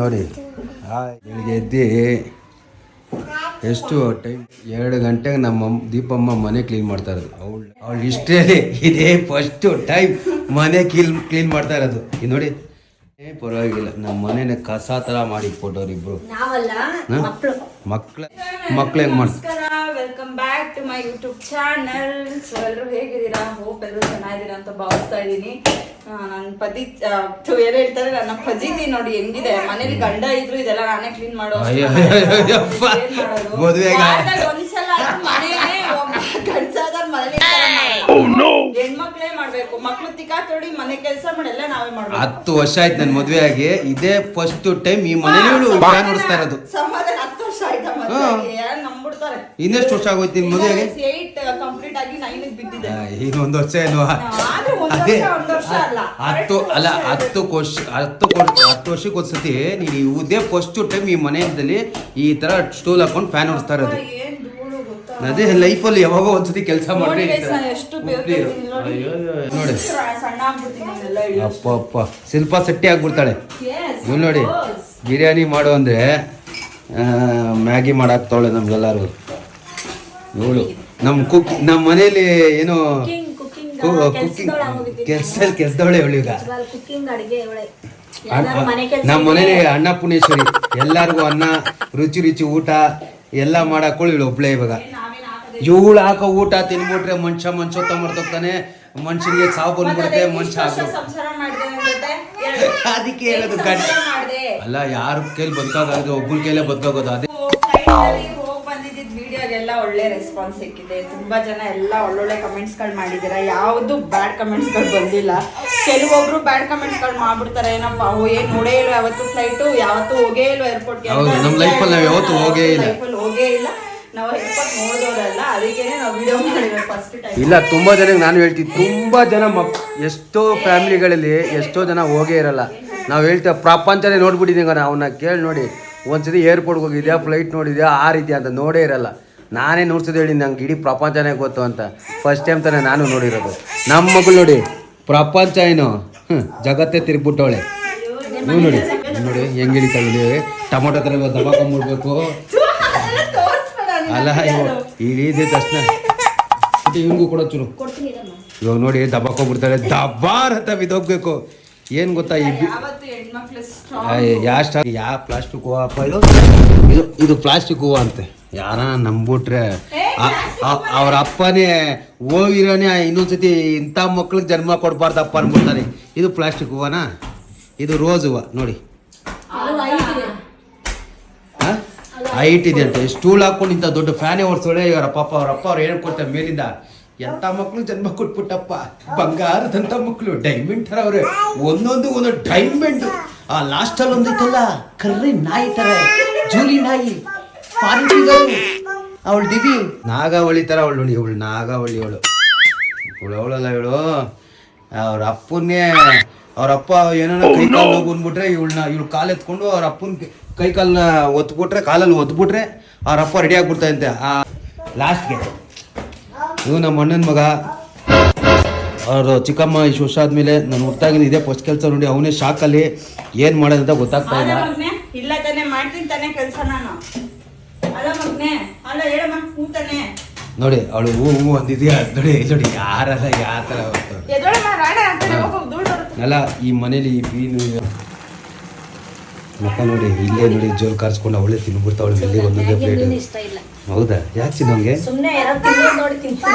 ನೋಡಿ. ಬೆಳಿಗ್ಗೆ ಎದ್ದು ಎಷ್ಟು ಟೈಮ್ ಎರಡು ಗಂಟೆಗೆ ನಮ್ಮ ದೀಪಮ್ಮ ಮನೆ ಕ್ಲೀನ್ ಮಾಡ್ತಾ ಇರೋದು. ಅವಳು ಅವಳು ಇಷ್ಟೇ ಇದೇ ಫಸ್ಟು ಟೈಮ್ ಮನೆ ಕ್ಲೀನ್ ಕ್ಲೀನ್ ಮಾಡ್ತಾ ಇರೋದು. ಇದು ನೋಡಿ ಏ ಪರವಾಗಿಲ್ಲ. ನಮ್ಮ ಮನೇನ ಕಸ ಥರ ಮಾಡಿ ಕೊಟ್ಟವ್ರು ಇಬ್ರು. ನಾವಲ್ಲ ಹ? ಮಕ್ಕಳು ಮಕ್ಳ ಮಕ್ಳು ಹೆಂಗ್ ಮಾಡ್ತಾರೆ? Welcome back to my YouTube channel so ಎಲ್ಲರೂ ಹೇಗಿದ್ದೀರಾ? ಹೋಪ್ ಎಲ್ಲರೂ ಚೆನ್ನಾಗಿದ್ದೀರಾ ಅಂತ ಭಾವಿಸ್ತಾ ಇದ್ದೀನಿ. ನನ್ನ ಪದಿ ಏನು ಹೇಳ್ತಾರೆ ನನ್ನ ಪಜಿತಿ ನೋಡಿ ಹೆಂಗಿದೆ. ಮನೇಲಿ ಗಂಡ ಇದ್ರು ಇದೆಲ್ಲ ನಾನೇ ಕ್ಲೀನ್ ಮಾಡೋ ಒಂದ್ಸಲ ಆದ್ರೂ ಮನೆನೇ ಮನೇಲಿ ಹೆಣ್ಮಕ್ಳೇ ಮಾಡ್ಬೇಕು. ಮಕ್ಳು ತಿಕ್ಕಾ ತೊಡಿ ಮನೆ ಕೆಲಸ ಮಾಡಿ ಎಲ್ಲ ನಾವೇ ಮಾಡ್ಬೇಕು. ಹತ್ತು ವರ್ಷ ಆಯ್ತು ನನ್ನ ಮದುವೆ ಆಗಿ ಇದೇ ಫಸ್ಟ್ ಟೈಮ್ ಈ ಮನೇಲಿ ಫ್ಯಾನ್ ಓಡಿಸ್ತಾ ಇರೋದು. ಸಮಾಧಾನ ಹತ್ತು ವರ್ಷ ಆಯ್ತಾ ನಂಬಿಡ್ತಾರೆ? ಇನ್ನೆಷ್ಟು ವರ್ಷ ಆಗೋಯ್ತು ಮದ್ವೆ ಮದುವೆಗೆ ಏಟ್ ಕಂಪ್ಲೀಟ್ ಆಗಿ ನೈನ್ ಈಗ ಒಂದು ವರ್ಷ ಏನು ಒಂದ್ ಅದೇ ವರ್ಷ, ಒಂದ್ ವರ್ಷ ಅಲ್ಲ. ಹತ್ತು ಅಲ್ಲ ಹತ್ತು ವರ್ಷ ಹತ್ತು ವರ್ಷ ಹತ್ತು ವರ್ಷಕ್ಕೆ ಒಂದ್ಸತಿ ನೀನು ಇದೇ ಫಸ್ಟ್ ಟೈಮ್ ಈ ಮನೆಯಲ್ಲಿ ಈ ತರ ಸ್ಟೂಲ್ ಹಾಕೊಂಡು ಫ್ಯಾನ್ ಓಡಿಸ್ತಾ ಇರೋದು. ಏನ್ ಧೂಳು ಗೊತ್ತಾ? ಅದೇ ಲೈಫಲ್ಲಿ ಯಾವಾಗೋ ಒಂದ್ಸತಿ ಕೆಲಸ ನೋಡಿ ಮಾಡಿ guys, ನಾನ್ ಎಷ್ಟು ಬೇರ್ತಿದ್ದೀನಿ ನೋಡಿ. ನೋಡಿ. ಸಣ್ಣ ಆಗ್ಬಿಡ್ತೀನಿ ನಾನೆಲ್ಲ ಇಳಿಯೋಷ್ಟು. ಅಪ್ಪ ಅಪ್ಪ ಶಿಲ್ಪ ಸಟ್ಟಿ ಆಗ್ಬಿಡ್ತಾಳೆ. Yes, ನೋಡಿ ಬಿರಿಯಾನಿ ಮಾಡು ಅಂದ್ರೆ ಮ್ಯಾಗಿ ಮಾಡಾಕ್ತಾವಳೆ ನಮ್ಗೆಲ್ಲಾರು. ಇವಳು ನಮ್ಮ ಕುಕ್ ನಮ್ಮ ಮನೇಲಿ ಏನು ಕುಕಿಂಗ್ ಕುಕಿಂಗ್ ಕುಕಿಂಗ್ ಕೆಲ್ಸ ಕೆಲ್ಸದವಳೆ ಇವಳು ಈಗ ಅಡಿಗೆ ಇವಳೆ ಅಣ್ಣ- ಪುಣೇಶ್ವರಿ ನಮ್ಮ ಮನೇಲಿ ಎಲ್ಲರಿಗೂ ಅನ್ನ ರುಚಿ ರುಚಿ ಊಟ ಎಲ್ಲ ಮಾಡಾಕೊಳ್ಳಿ ಇವಳು ಒಬ್ಳೆ ಇವಾಗ. ಇವಳು ಹಾಕೋ ಊಟ ತಿನ್ಬಿಟ್ರೆ ಮನುಷ್ಯ ಮನುಷ್ಯ ತಗೊಡ್ತಾನೆ ಮನುಷ್ಯನಿಗೆ ಸಾವು ಬಂದ್ಬಿಡುತ್ತೆ ಮನುಷ್ಯ ಅದಕ್ಕೆ ಹೇಳೋದು. ಅಲ್ಲ ಯಾರ ಕೈಲಿ ಬದುಕಾಗೋದು ಒಬ್ಬನ ಕೈಲೇ ಬದುಕಾಗೋದು ಅದೇ. ವಿಡಿಯೋಗೆಲ್ಲ ಒಳ್ಳೆ ರೆಸ್ಪಾನ್ಸ್ ಸಿಕ್ಕಿದೆ. ತುಂಬಾ ಜನ ಎಲ್ಲ ಒಳ್ಳೊಳ್ಳೆ ಕಮೆಂಟ್ಸ್ಗಳು ಮಾಡಿದ್ದೀರಾ? ಯಾವ್ದು ಬ್ಯಾಡ್ ಕಮೆಂಟ್ಸ್ಗಳು ಬಂದಿಲ್ಲ. ಕೆಲವೊಬ್ರು ಬ್ಯಾಡ್ ಕಮೆಂಟ್ಸ್ಗಳು ಮಾಡ್ಬಿಡ್ತಾರೆ. ಏನಪ್ಪ ಏನ್ ನೋಡೇ ಇಲ್ಲ ಯಾವತ್ತು ಫ್ಲೈಟು ಯಾವತ್ತು ಹೋಗೇ ಇಲ್ಲ ಏರ್ಪೋರ್ಟ್ ಹೌದು, ನಮ್ life ಅಲ್ಲಿ ನಾವ್ ಯಾವತ್ತೂ ಹೋಗೇ ಇಲ್ಲ. ಹೋಗೇ ಇಲ್ಲ. ನಾವು ಏರ್ಪೋರ್ಟ್ ನೋಡಿದವರಲ್ಲ ಅದಕ್ಕೇನೆ ನಾವು ವಿಡಿಯೋ ಫಸ್ಟ್ ಟೈಮ್ ಇಲ್ಲ ತುಂಬಾ ಜನಕ್ಕೆ ನಾನು ಹೇಳ್ತೀನಿ ತುಂಬಾ ಜನ ಮಕ್ ಎಷ್ಟೋ ಫ್ಯಾಮಿಲಿಗಳಲ್ಲಿ ಎಷ್ಟೋ ಜನ ಹೋಗೇ ಇರಲ್ಲ. ನಾವು ಹೇಳ್ತೇವೆ ಪ್ರಪಂಚನೇ ನೋಡ್ಬಿಟ್ಟಿದ್ದೀವಿ ಅವನ್ನ ಕೇಳಿ ನೋಡಿ ಒಂದ್ಸತಿ ಏರ್ಪೋರ್ಟ್ಗೆ ಹೋಗಿದ್ಯಾ ಫ್ಲೈಟ್ ನೋಡಿದ್ಯಾ ಆ ರೀತಿ ಅಂತ ನೋಡೇ ಇರಲ್ಲ. ನಾನೇ ನೋಡ್ಸಿದ್ದು ಹೇಳಿ ನಂಗೆ ಇಡೀ ಪ್ರಪಂಚನೇ ಗೊತ್ತು ಅಂತ. ಫಸ್ಟ್ ಟೈಮ್ ತಾನೇ ನಾನು ನೋಡಿರೋದು. ನಮ್ಮ ಮಗಳು ನೋಡಿ ಪ್ರಪಂಚ ಏನು? ಹ್ಞೂ ಜಗತ್ತೇ ತಿರುಗ್ಬಿಟ್ಟವಳೆ. ನೀವು ನೋಡಿ ನೋಡಿ ಹೆಂಗ್ ಹಿಡಿತಾಳೆ ಟೊಮೊಟೊ ಥರ ದಬಾಕೊಂಡ್ಬಿಡ್ಬೇಕು ಅಲ್ಲ ಇಳಿದ ತಕ್ಷಣ. ಇವ್ನಿಗೂ ಕೂಡ ಚೂರು. ಇವಾಗ ನೋಡಿ ದಬಾಕೊಂಡ್ಬಿಡ್ತಾಳೆ ದಬ್ಬಾರ್ ಅಂತ ಬಿದ್ದೋಗ್ಬೇಕು. ಏನ್ ಗೊತ್ತಾ ಈ ಯಾವ ಯಾವತ್ತು ಹೆಣ್ಮಕ್ಳು ಅಯ್ಯ, ಸ್ಟಾ ಯಾ ಪ್ಲಾಸ್ಟಿಕ್ ಹೂವು ಅಪ್ಪ ಇದು? ಇದು ಇದು ಪ್ಲಾಸ್ಟಿಕ್ ಹೂವು ಅಂತೆ. ಯಾರ ನಂಬಿಟ್ರೆ ಅವ್ರ ಅಪ್ಪನೇ ಹೋಗಿರೋನೆ ಇನ್ನೊಂದ್ಸತಿ ಇಂಥ ಮಕ್ಳಿಗೆ ಜನ್ಮ ಕೊಡ್ಬಾರ್ದಪ್ಪ ಅನ್ಬಿಡ್ತಾರೆ. ಇದು ಪ್ಲಾಸ್ಟಿಕ್ ಹೂವನಾ? ಇದು ರೋಸ್ ಹೂವ ನೋಡಿ. ಹೈಟ್ ಇದೆ. ಅಂತೆ. ಸ್ಟೂಲ್ ಹಾಕೊಂಡು ಇಂಥ ದೊಡ್ಡ ಫ್ಯಾನೇ ಓಡಿಸೋಳೆ. ಇವರ ಪಾಪ ಅವ್ರ ಅಪ್ಪ ಅವ್ರು ಹೇಳ್ಕೊಡ್ತಾರೆ ಮೇಲಿಂದ? ಎಂಥ ಮಕ್ಕಳು ಜನ್ಮ ಕೊಟ್ಬಿಟ್ಟಪ್ಪ? ಬಂಗಾರದಂಥ ಮಕ್ಕಳು ಡೈಮಂಡ್ ಥರ ಅವ್ರೆ. ಒಂದೊಂದು ಒಂದು ಡೈಮಂಡ್ ಆ ಲಾಸ್ಟಲ್ಲಿ ಒಂದಿತ್ತಲ್ಲ ಕರ್ರಿ ನಾಯಿ ಥರ ಜೂಲಿ ನಾಯಿ. ಅವಳು ದಿವಿ. ನಾಗಾವಳಿ ಥರ ಅವಳು ನೋಡಿ ಇವಳು ನಾಗಾವಳಿ ಅವಳು. ಅವಳು ಅವಳಲ್ಲ ಇವಳು. ಅವ್ರ ಅಪ್ಪನ್ನೇ ಅವ್ರ ಅಪ್ಪ ಏನೋ ಕೈ ಕಾಲು ನೋವು ಬಂದ್ಬಿಟ್ರೆ ಇವಳನ್ನ ಇವಳು ಕಾಲು ಎತ್ಕೊಂಡು ಅವ್ರ ಅಪ್ಪನ ಕೈ ಕಾಲನ್ನ ಒತ್ಬಿಟ್ರೆ ಕಾಲಲ್ಲಿ ಒತ್ಬಿಟ್ರೆ ಅವ್ರ ಅಪ್ಪ ರೆಡಿ ಆಗ್ಬಿಡ್ತಾಯಂತೆ ಆ ಲಾಸ್ಟ್ಗೆ ಇವು ನಮ್ಮ ಅಣ್ಣನ ಮಗ. ಅವರು ಚಿಕ್ಕಮ್ಮ ಇಷ್ಟು ವರ್ಷ ಆದ್ಮೇಲೆ ನಾನು ಹುಟ್ಟಾಗಿನ ಇದೇ ಫಸ್ಟ್ ಕೆಲಸ ನೋಡಿ ಅವನೇ ಶಾಕಲ್ಲಿ ಏನು ಮಾಡೋದಂತ ಗೊತ್ತಾಗ್ತಾ ಇಲ್ಲ. ಇಲ್ಲ ತಾನೆ ಮಾಡ್ತೀನಿ ತಾನೆ ಕೆಲಸ ನಾನು. ಅಲ್ಲ ಮಗ್ನೆ ಅಲ್ಲ ಹೇಳಮ್ಮ ಹ್ಞೂ ತಾನೆ. ನೋಡಿ ಅವಳು ಹೂ ಹೂ ಅಂದಿದ್ಯಾ? ನೋಡಿ ನೋಡಿ ಯಾರಲ್ಲ ಯಾವ ಥರ ಅಲ್ಲ ಈ ಮನೇಲಿ ಈ ಬೀನು ಮಕ್ಕ ನೋಡಿ ಇಲ್ಲೇ ನೋಡಿ ಜೋಲ್ ಕರ್ಸ್ಕೊಂಡು ಅವಳೇ ತಿನ್ಬಿಡ್ತಾವಳು ಇಲ್ಲಿ ಒಂದೊಂದೇ ಪ್ಲೇಟ್ ನನಗೇನು ಇಷ್ಟ ಇಲ್ಲ. ಹೌದಾ? ಯಾಕೆ ತಿನ್ನೋಂಗೆ? ಸುಮ್ಮನೆ ಯಾರೋ ತಿನ್ನೋದ್ ನೋಡಿ ಆ,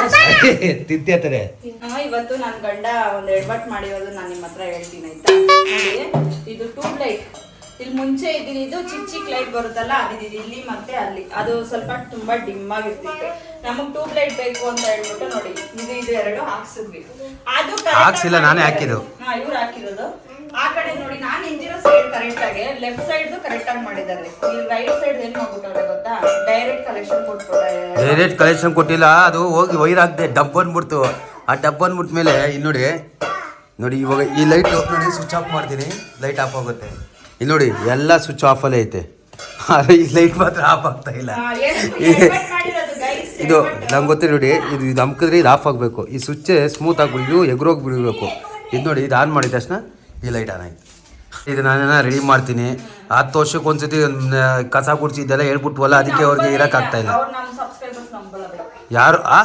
ಇವತ್ತು ನನ್ನ ಗಂಡ ಒಂದು ಎಡ್ವರ್ಟ್ ಮಾಡಿರೋದು ನಾನು ನಿಮ್ಮ ಹತ್ರ ಹೇಳ್ತೀನಿ ಆಯ್ತಾ? ನೋಡಿ ಇದು ಟ್ಯೂಬ್ ಲೈಟ್ ಇಲ್ಲಿ ಮುಂಚೆ ಇದ್ದಿದ್ದು ಚಿಕ್ಕ ಚಿಕ್ಕ ಲೈಟ್ ಬರುತ್ತಲ್ಲ ಅದಿದ್ದು ಇಲ್ಲಿ ಮತ್ತೆ ಅಲ್ಲಿ. ಅದು ಸ್ವಲ್ಪ ತುಂಬಾ ಡಿಮ್ ಆಗಿರ್ತಿತ್ತು. ನಮಗ್ ಟ್ಯೂಬ್ ಲೈಟ್ ಬೇಕು ಅಂತ ಹೇಳ್ಬಿಟ್ಟು ನೋಡಿ ಇದು ಇದು ಎರಡು ಹಾಕ್ಸಿದ್ವಿ. ಅದು ಹಾಕ್ಸಿಲ್ಲ, ನಾನೇ ಹಾಕಿದ್ದು. ಹಾ ಇವ್ರು ಹಾಕಿರೋದು. ಆ ಕಡೆ ನೋಡಿ ನಾನು ನಿಂತಿರೋ ಸೈಡ್ ಕರೆಕ್ಟ್ ಆಗಿ ಲೆಫ್ಟ್ ಸೈಡ್ ಕರೆಕ್ಟ್ ಆಗಿ ಮಾಡಿದ್ದಾರೆ. ಇಲ್ಲಿ ರೈಟ್ ಸೈಡ್ ಏನ್ ಮಾಡ್ಬಿಟ್ಟವ್ರೆ ಗೊತ್ತಾ? ಡೈರೆಕ್ಟ್ ಕಲೆಕ್ಷನ್ ಕೊಟ್ಬಿಟ್ಟಾರೆ. ಡೈರೆಕ್ಟ್ ಕಲೆಕ್ಷನ್ ಕೊಟ್ಟಿಲ್ಲ ಅದು ಹೋಗಿ ವೈರ್ ಆಗದೆ ಡಬ್ ಬಂದ್ಬಿಡ್ತು. ಆ ಡಬ್ ಬಂದ್ಬಿಟ್ಟ ಮೇಲೆ ಇಲ್ಲಿ ನೋಡಿ ನೋಡಿ ಇವಾಗ ಈ ಲೈಟ್ ನೋಡಿ ಸ್ವಿಚ್ ಆಫ್ ಮಾಡ್ತೀನಿ ಲೈಟ್ ಆಫ್ ಆಗುತ್ತೆ. ಇಲ್ಲಿ ನೋಡಿ ಎಲ್ಲ ಸ್ವಿಚ್ ಆಫಲ್ಲೇ ಐತೆ. ಆದರೆ ಈ ಲೈಟ್ ಮಾತ್ರ ಆಫ್ ಆಗ್ತಾ ಇಲ್ಲ. ಇದು. ನಂಗೆ ಗೊತ್ತಿಲ್ಲ ನೋಡಿ ಇದು ಇದು ಅಮ್ಕಿದ್ರೆ ಇದು ಆಫ್ ಆಗಬೇಕು. ಈ ಸ್ವಿಚ್ ಸ್ಮೂತ್ ಆಗಿಬಿಟ್ಟು ಎಗ್ರೋಗಿ ಬಿಡಬೇಕು. ಇದು ನೋಡಿ ಇದು ಆನ್ ಮಾಡಿದ ತಕ್ಷಣ ಈ ಲೈಟ್ ಆನ್ ಆಯ್ತು. ಇದು ನಾನೇನ ರೆಡಿ ಮಾಡ್ತೀನಿ. ಹತ್ತು ವರ್ಷಕ್ಕೆ ಒಂದ್ಸತಿ ಕಸ ಗುಡ್ಸಿ ಇದೆಲ್ಲ ಹೇಳ್ಬಿಟ್ವಲ್ಲ ಅದಕ್ಕೆ ಅವ್ರಿಗೆ ಇರಕ್ ಆಗ್ತಾ ಇಲ್ಲ. ಅವ್ರು ನಮ್ಮ ಸಬ್ಸ್ಕ್ರೈಬರ್ಸ್ ನಂಬಲ್ಲ. ಬೇಡ. ಯಾರು? ಆ?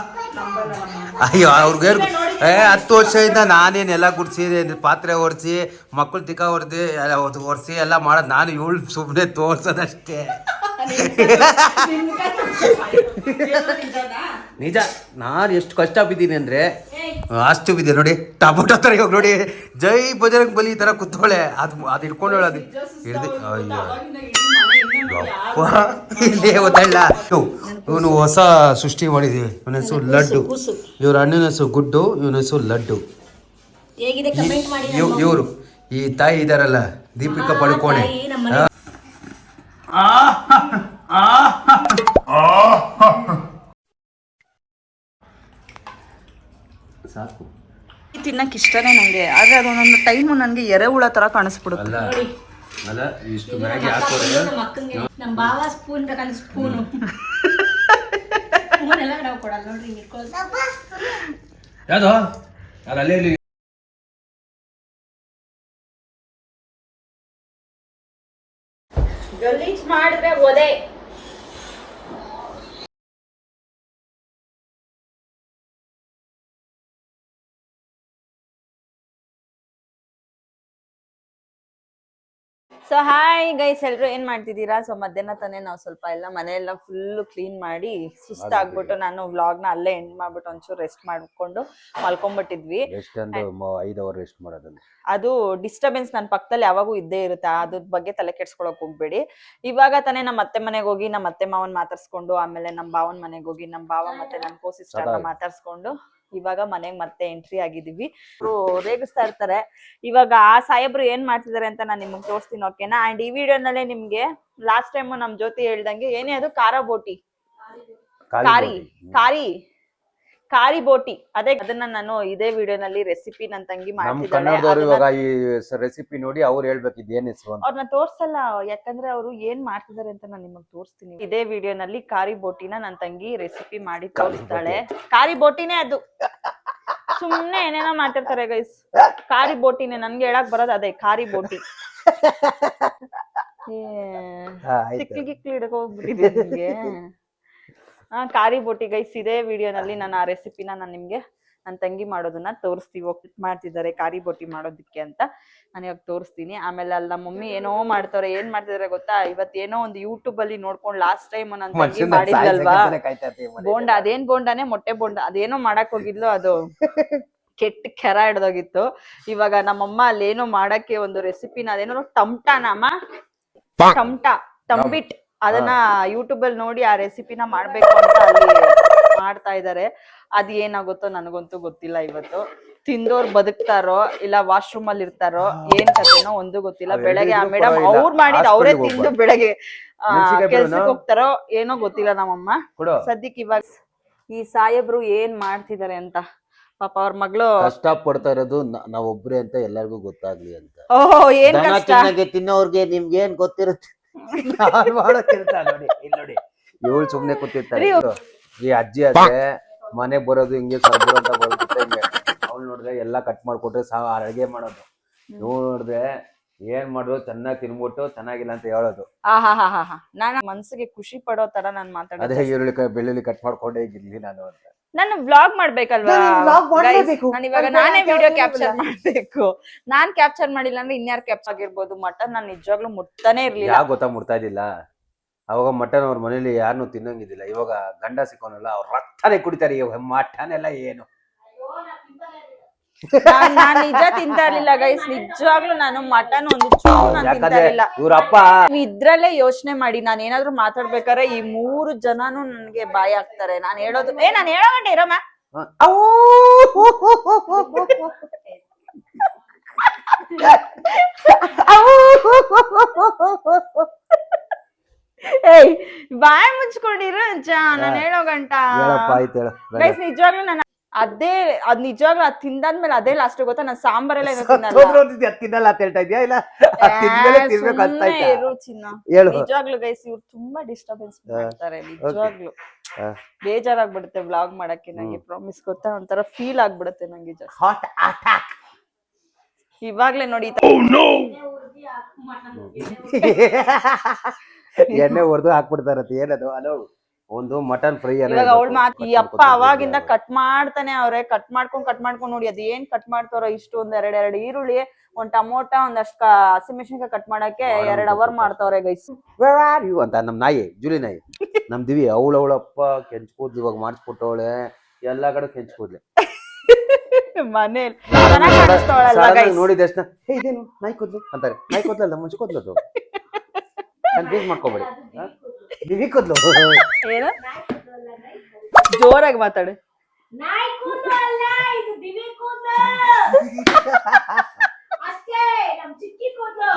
ಅಯ್ಯೋ ಅವ್ರಿಗೆ ಏ ಹತ್ತು ವರ್ಷದಿಂದ ನಾನೇನು ಎಲ್ಲ ಗುಡಿಸಿ ಪಾತ್ರೆ ಒರೆಸಿ ಮಕ್ಕಳು ತಿಕ್ಕ ಹೊಡೆದು ಎಲ್ಲ ಒರೆಸಿ ಎಲ್ಲ ಮಾಡೋದು ನಾನು ಇವಳು ಸುಮ್ಮನೆ ತೋರ್ಸೋದಷ್ಟೇ. ನಿಜ ನಾನು ಎಷ್ಟು ಕಷ್ಟ ಬಿದ್ದೀನಿ ಅಂದ್ರೆ ಅಷ್ಟು ಬಿದ್ದೆ ನೋಡಿ. ಟಮೊಟೊ ತರ ಇವಾಗ ನೋಡಿ. ಜೈ ಬಜರಂಗ್ ಬಲಿ ಈ ಥರ ಕುತ್ತೋಳೆ ಅದು ಅದು ಹಿಡ್ದು ಅಯ್ಯೋ. ಇಲ್ಲೇ ಇವನು ಹೊಸ ಸೃಷ್ಟಿ ಮಾಡಿದೀವಿ. ಇವನ ಹೆಸರು ಲಡ್ಡು. ಇವ್ರ ಅಣ್ಣನ ಹೆಸರು ಗುಡ್ಡು ಇವನ ಹೆಸರು ಲಡ್ಡು. ಹೇಗಿದೆ ಕಮೆಂಟ್ ಮಾಡಿ ಇವರು ಈ ತಾಯಿ ಇದಾರಲ್ಲ ದೀಪಿಕಾ ಪಡ್ಕೋಣೆ. ತಾಯಿ ನಮ್ಮ ಮನೆ ಸಾಕು. ತಿನ್ನಕ್ ಇಷ್ಟನೇ ನಂಗೆ. ಆದ್ರೆ ಅದೊಂದೊಂದು ಟೈಮ್ ನನಗೆ ಎರೆಹುಳ ತರ ಕಾಣಿಸ್ಬಿಡುತ್ತೆ. ಅಲ್ಲ ಅಲ್ಲ ಇಷ್ಟು ಮ್ಯಾಗಿ ಹಾಕೋರೆ? ನಮ್ಮ ನಮ್ಮ ಬಾವ ಸ್ಪೂನ್ ಬೇಕಂದ್ರೆ ಸ್ಪೂನು ಸ್ಪೂನ್ ಎಲ್ಲ ನಾವು ಕೊಡಲ್ಲ ನೋಡ್ರಿ ಹಿಂಗ್ ಇಟ್ಕೊಳ್ಳೋದು. ಯಾವ್ದು? ಅದು ಅಲ್ಲೇ ಇರ್ಲಿ. ಗಲೀಜ್ ಮಾಡಿದ್ರೆ ಒದೆ. ಸೊ ಹಾಯ್ ಗೈಸ್ ಎಲ್ರು ಏನ್ ಮಾಡ್ತಿದ್ದೀರಾ? ಸೊ ಮಧ್ಯಾಹ್ನ ತಾನೇ ನಾವು ಸ್ವಲ್ಪ ಎಲ್ಲ ಮನೆಯೆಲ್ಲ ಫುಲ್ ಕ್ಲೀನ್ ಮಾಡಿ ಸುಸ್ತಾಗ್ಬಿಟ್ಟು ನಾನು ವ್ಲಾಗ್ನ ಅಲ್ಲೇ ಎಂಡ್ ಮಾಡ್ಬಿಟ್ಟು ಒಂಚೂರು ರೆಸ್ಟ್ ಮಾಡ್ಕೊಂಡು ಮಲ್ಕೊಂಡ್ಬಿಟ್ಟಿದ್ವಿ ರೆಸ್ಟ್ ಮಾಡೋದಲ್ಲ. ಅದು ಡಿಸ್ಟರ್ಬೆನ್ಸ್ ನನ್ನ ಪಕ್ಕದಲ್ಲಿ ಯಾವಾಗೂ ಇದ್ದೇ ಇರುತ್ತೆ. ಅದ್ರ ಬಗ್ಗೆ ತಲೆ ಕೆಡ್ಸ್ಕೊಳಕ್ ಹೋಗ್ಬೇಡಿ. ಇವಾಗ ತಾನೇ ನಮ್ಮ ಅತ್ತೆ ಮನೆಗೆ ಹೋಗಿ ನಮ್ಮ ಅತ್ತೆ ಮಾವನ್ ಮಾತಾಡ್ಸ್ಕೊಂಡು ಆಮೇಲೆ ನಮ್ಮ ಭಾವನ್ ಮನೆಗೆ ಹೋಗಿ ನಮ್ಮ ಬಾವ ಮತ್ತೆ ನನ್ನ ಕೋಸಿಸ್ಟರ್ ಮಾತಾಡ್ಸ್ಕೊಂಡು ಇವಾಗ ಮನೆಗೆ ಮತ್ತೆ ಎಂಟ್ರಿ ಆಗಿದೀವಿ ರೇಗಿಸ್ತಾ ಇರ್ತಾರೆ. ಇವಾಗ ಆ ಸಾಹೇಬ್ರು ಏನ್ ಮಾಡ್ತಿದಾರೆ ಅಂತ ನಾನು ನಿಮ್ಗೆ ತೋರಿಸ್ತೀನಿ ಓಕೆನಾ ಅಂಡ್ ಈ ವಿಡಿಯೋನಲ್ಲೇ ನಿಮ್ಗೆ ಲಾಸ್ಟ್ ಟೈಮ್ ನಮ್ ಜೊತೆ ಹೇಳ್ದಂಗೆ ಏನೇ ಅದು ಖಾರ ಬೋಟಿ. ಕಾರಿ ಕಾರಿ ಕಾರಿ ಬೋಟಿ. ಅದೇ ಅದನ್ನ ನಾನು ಇದೇ ವಿಡಿಯೋನಲ್ಲಿ ರೆಸಿಪಿ ನನ್ ತಂಗಿ ನಮ್ ಮಾಡ್ತಿದ್ದಾಳೆ. ಕನ್ನಡದವ್ರು ಅದನ್ನ ಇವಾಗ ಈ ರೆಸಿಪಿ ನೋಡಿ ಅವ್ರು ಹೇಳ್ಬೇಕು ಹೆಸರು ಅಂತ. ಅವ್ರನ್ನ ತೋರ್ಸಲ್ಲ ಯಾಕಂದ್ರೆ ಅವರು ಏನ್ ಮಾಡ್ತಿದ್ದಾರೆ ಅಂತ ನಾನು ನಿಮಗ್ ತೋರಿಸ್ತೀನಿ. ಇದೇ ವಿಡಿಯೋನಲ್ಲಿ ಕಾರಿ ಬೋಟಿನ ನನ್ ತಂಗಿ ರೆಸಿಪಿ ಮಾಡಿ ತೋರಿಸ್ತಾಳೆ. ಕಾರಿ ಬೋಟಿನೇ ಅದು. ಸುಮ್ನೆ ಏನೇನೋ ಮಾತಾಡ್ತಾರೆ ಗೈಸ್ ಕಾರಿ ಬೋಟಿನೇ ನನ್ಗೆ ಹೇಳಕ್ ಬರೋದು ಅದೇ ಕಾರಿ ಬೋಟಿ. ಹಾ, ಆಯ್ತು. ಗಿಕ್ಲಿ ನಿಮ್ಗೆ ಕಾರಿ ಬೋಟಿ ಗೈಸ್ ಇದೇ ವಿಡಿಯೋನಲ್ಲಿ ನಾನು ಆ ರೆಸಿಪಿನ ನಾನು ನಿಮ್ಗೆ ನನ್ನ ತಂಗಿ ಮಾಡೋದನ್ನ ತೋರಿಸ್ತೀವಿ ಹೋಗಿ ಮಾಡ್ತಿದ್ದಾರೆ ಕಾರಿ ಬೋಟಿ ಮಾಡೋದಕ್ಕೆ ಅಂತ. ನಾನು ಇವಾಗ ತೋರಿಸ್ತೀನಿ. ಆಮೇಲೆ ಅಲ್ಲ ಮಮ್ಮಿ ಏನೋ ಮಾಡ್ತಾರೆ ಏನ್ ಮಾಡ್ತಿದಾರೆ ಗೊತ್ತಾ? ಇವತ್ತು ಏನೋ ಒಂದು ಯೂಟ್ಯೂಬ್ ಅಲ್ಲಿ ನೋಡ್ಕೊಂಡು ಲಾಸ್ಟ್ ಟೈಮ್ ನನ್ನ ತಂಗಿ ಮಾಡಿದ್ಲಲ್ವಾ? ಬೋಂಡ ಅದೇನ್ ಬೋಂಡಾನೆ? ಮೊಟ್ಟೆ ಬೋಂಡ. ಅದೇನೋ ಮಾಡಕ್ ಹೋಗಿದ್ಲು ಅದು. ಕೆಟ್ಟ ಕೆರ ಹಿಡ್ದೋಗಿತ್ತು. ಇವಾಗ ನಮ್ಮಮ್ಮ ಅಲ್ಲೇನೋ ಮಾಡಕ್ಕೆ ಒಂದು ರೆಸಿಪಿನ ಅದೇನೋ ಟಮ್ಟಾನಮ್ಮ ಟಮ್ಟಾ ಟಂಬಿಟ್ ಅದನ್ನ ಯೂಟ್ಯೂಬ್ ಅಲ್ಲಿ ನೋಡಿ ಆ ರೆಸಿಪಿನ ಮಾಡ್ಬೇಕು ಅಂತ ಅಲ್ಲಿ ಮಾಡ್ತಾ ಇದಾರೆ. ಅದ್ ಏನಾಗುತ್ತೋ ನನಗಂತೂ ಗೊತ್ತಿಲ್ಲ ಇವತ್ತು. ತಿಂದೋರ್ ಬದುಕ್ತಾರೋ ಇಲ್ಲ ವಾಶ್ರೂಮ್ ಅಲ್ಲಿ ಇರ್ತಾರೋ ಏನ್ ಕಥೆನೋ ಒಂದು ಗೊತ್ತಿಲ್ಲ. ಬೆಳಗ್ಗೆ ಆ ಮೇಡಮ್. ಅವ್ರು ಮಾಡಿದ ಅವರೇ ತಿಂದು ಬೆಳಗ್ಗೆ ಕೆಲ್ಸಕ್ಕೆ ಹೋಗ್ತಾರೋ ಏನೋ ಗೊತ್ತಿಲ್ಲ ನಮ್ಮಮ್ಮ. ಸದ್ಯಕ್ಕೆ ಇವಾಗ ಈ ಸಾಹೇಬ್ರು ಏನ್ ಮಾಡ್ತಿದಾರೆ ಅಂತ. ಪಾಪ ಅವ್ರ ಮಗಳು ಕಷ್ಟ ಪಡ್ತಾ ಇರೋದು ನಾವೊಬ್ರೆ ಅಂತ ಎಲ್ಲರಿಗೂ ಗೊತ್ತಾಗ್ಲಿ ಅಂತ. ಓಹ್ ಏನ್ ಕಷ್ಟ? ತಿನ್ನೋರ್ಗೆ ನಿಮ್ಗೆ ಏನ್ ಗೊತ್ತಿರುತ್ತೆ? ನಾನ್ ಮಾಡೋ ಕೆಲ್ಸ ನೋಡಿ ಇಲ್ಲಿ ನೋಡಿ. ಇವಳು ಸುಮ್ನೆ ಕೂತಿರ್ತಾರೆ ಈ ಅಜ್ಜಿ ಆದ್ರೆ ಮನೆಗ್ ಬರೋದು ಹಿಂಗೆ ಸರ್ಬರು ಅಂತ ಬರುತ್ತೆ ಹಿಂಗೆ. ಅವ್ಳು ನೋಡಿದ್ರೆ ಎಲ್ಲಾ ಕಟ್ ಮಾಡ್ಕೊಟ್ರೆ ಸಾ ಅಡುಗೆ ಮಾಡೋದು. ಇವಳು ನೋಡಿದ್ರೆ ಏನ್ ಮಾಡೋದು? ಚೆನ್ನಾಗಿ ತಿನ್ಬಿಟ್ಟು ಚೆನ್ನಾಗಿಲ್ಲ ಅಂತ ಹೇಳೋದು. ಆಹಾ ಹಾ ಹಾ ಹಾ ಹಾ ನಾನು ಮನ್ಸಿಗೆ ಖುಷಿ ಪಡೋ ತರ ನಾನ್ ಅದೇ ಮಾತಾಡೋದು ಈರುಳ್ಳಿ ಕ- ಬೆಳ್ಳುಳ್ಳಿ ಕಟ್ ಮಾಡ್ಕೊಂಡೇ ಇರ್ಲಿ ನಾನು ಅಂತ. ನಾನು ವ್ಲಾಗ್ ಮಾಡ್ಬೇಕಲ್ವಾ? ನಾನು vlog ಮಾಡ್ಲೇಬೇಕು. ನಾನು ಇವಾಗ ಅದು ನಾನೇ ಬೇರೆ ವಿಡಿಯೋ ಯಾವ್ದು ಕ್ಯಾಪ್ಚರ್ ಮಾಡ್ಬೇಕು. ನಾನ್ ಕ್ಯಾಪ್ಚರ್ ಮಾಡಿಲ್ಲ ಅಂದ್ರೆ ಇನ್ಯಾರು ಕ್ಯಾಪ್ಚರ್ ಆಗಿರ್ಬೋದು? ಮಟನ್ ನಾನು ನಿಜವಾಗ್ಲೂ ಮುಟ್ತಾನೆ ಇರ್ಲಿಲ್ಲ. ಯಾಕೆ ಗೊತ್ತಾ ಮುಟ್ತಾ ಇದ್ದಿಲ್ಲ? ಅವಾಗ ಮಟನ್ ಅವ್ರ ಮನೇಲಿ ಯಾರನ್ನೂ ತಿನ್ನಂಗಿದಿಲ್ಲ ಇವಾಗ ಗಂಡ ಸಿಕ್ಕೋನಲ್ಲ ಅವ್ರ ರಕ್ತನೇ ಕುಡಿತಾರೆ. ಇವಾಗ ಮಟನ್ ಎಲ್ಲ ಏನು? ನಾನ್ ನಿಜ ತಿಂತಾ ಇರ್ಲಿಲ್ಲ ಗೈಸ್ ನಿಜವಾಗ್ಲೂ ನಾನು ಮಟನ್ ಒಂದು ಚೂರು ನಾನು ತಿಂತಾ ಯಾಕಂದ್ರೆ ಇರ್ಲಿಲ್ಲ ಇವ್ರ ಇದ್ರಲ್ಲೇ ಯೋಚನೆ ಮಾಡಿ ನಾನು ಏನಾದ್ರು ಮಾತಾಡ್ಬೇಕಾದ್ರೆ ಈ ಮೂರು ಜನನು ನನ್ಗೆ ಬಾಯಿ ಆಗ್ತಾರೆ ನಾನ್ ಹೇಳೋದು ಏ ನಾನು ಹೇಳೋ ಗಂಟೆ ಇರಮ್ಮ. ಏಯ್ ಬಾಯಿ ಮುಚ್ಕೊಂಡಿರು ನಾನ್ ಹೇಳೋ ಗಂಟ. ಗೈಸ್ ನಿಜವಾಗ್ಲೂ ನಾನು ಅದೇ ಅದ್ ನಿಜವಾಗ್ಲೂ ಅದ್ ತಿಂದಾದ್ಮೇಲೆ ಅದೇ ಲಾಸ್ಟ್ ಗೊತ್ತಾ? ನಾನು ಸಾಂಬಾರೆಲ್ಲ ಏನೋ ತಿನ್ನಲ್ಲ. ತಿನ್ನಲ್ಲ ಅಂತ ಹೇಳ್ತಾ ಇದ್ಯಾ? ಇಲ್ಲ ಅದ್ ತಿಂದ್ಮೇಲೆ ತಿನ್ಬೇಕು ಅಂತ ಸುಮ್ನೆ ಇರು ಚಿನ್ನ. ಹೇಳು. ನಿಜವಾಗ್ಲೂ ಗೈಸ್ ಇವ್ರು ತುಂಬಾ ಡಿಸ್ಟರ್ಬೆನ್ಸ್ ಮಾಡ್ತಾರೆ ನಿಜವಾಗ್ಲೂ. ಬೇಜಾರಾಗ್ಬಿಡುತ್ತೆ ವ್ಲಾಗ್ ಮಾಡಕ್ಕೆ ನಂಗೆ ಪ್ರಾಮಿಸ್ ಗೊತ್ತಾ? ಒಂಥರ ಫೀಲ್ ಆಗ್ಬಿಡುತ್ತೆ ನಂಗೆ ಜಾಸ್ತಿ ಹಾಟ್ ಅಟ್ಯಾಕ್ ಇವಾಗ್ಲೇ ನೋಡಿ. ಈ ತರ- ಎಣ್ಣೆ ಹೊಡೆದು ಹಾಕ್ಬಿಡ್ತಾರತ್ತೆ ಏನದು? ಹಲೋ ಒಂದು ಮಟನ್ ಫ್ರೈ ಇವಾಗ ಅವಳ ಮಾತು ಈ ಅಪ್ಪ ಅವಾಗಿಂದ ಕಟ್ ಮಾಡ್ತಾನೆ ಅವ್ರೆ ಕಟ್ ಮಾಡ್ಕೊಂಡ್ ಕಟ್ ಮಾಡ್ಕೊಂಡ್ ನೋಡಿ ಅದ್ ಏನ್ ಕಟ್ ಮಾಡ್ತಾರೋ ಇಷ್ಟು ಒಂದ್ ಎರಡ್ ಎರಡ್ ಈರುಳ್ಳಿ ಒಂದ್ ಟಮೋಟ ಒಂದಷ್ಟು ಹಸಿಮೆಣಸಿನ್ಕಾಯಿ ಕಟ್ ಮಾಡಕ್ಕೆ ಎರಡ್ ಅವರ್ ಮಾಡ್ತಾವ್ರೆ ಗೈಸ್ ಯು ಅಂತ ನಮ್ ನಾಯಿ ಜೂಲಿ ನಾಯಿ. ನಮ್ ದಿವಿ ಅವಳ ಅವಳಪ್ಪ ಕೆಂಚ್ ಕೂದ್ಲು ಇವಾಗ ಮಾಡಿಸ್ಬಿಟ್ಟವಳೆ ಎಲ್ಲಾ ಕಡೆ ಕೆಂಚ್ ಕೂದ್ಲೆ ಮನೇಲಿ? ನೋಡಿದ ತಕ್ಷಣ ಇದೇನು? ನಾಯಿ ಕೂದ್ಲು? ಅಂತಾರೆ. ನಾಯಿ ಕೂದ್ಲಲ್ಲ ಮುಂಚೆ ಕೂದ್ಲದು ಕನ್ಫ್ಯೂಸ್ ಮಾಡ್ಕೋಬೇಡಿ. ದಿವಿ ಕೂದ್ಲು ಏನ? ಜೋರಾಗಿ ಮಾತಾಡು. ನಾಯಿ ಕೂದಲು ಅಲ್ಲ ಇದು ದಿವಿ ಕೂದಲು ಅಷ್ಟೇ ನಮ್ ಚಿಕ್ಕಿ ಕೂದಲು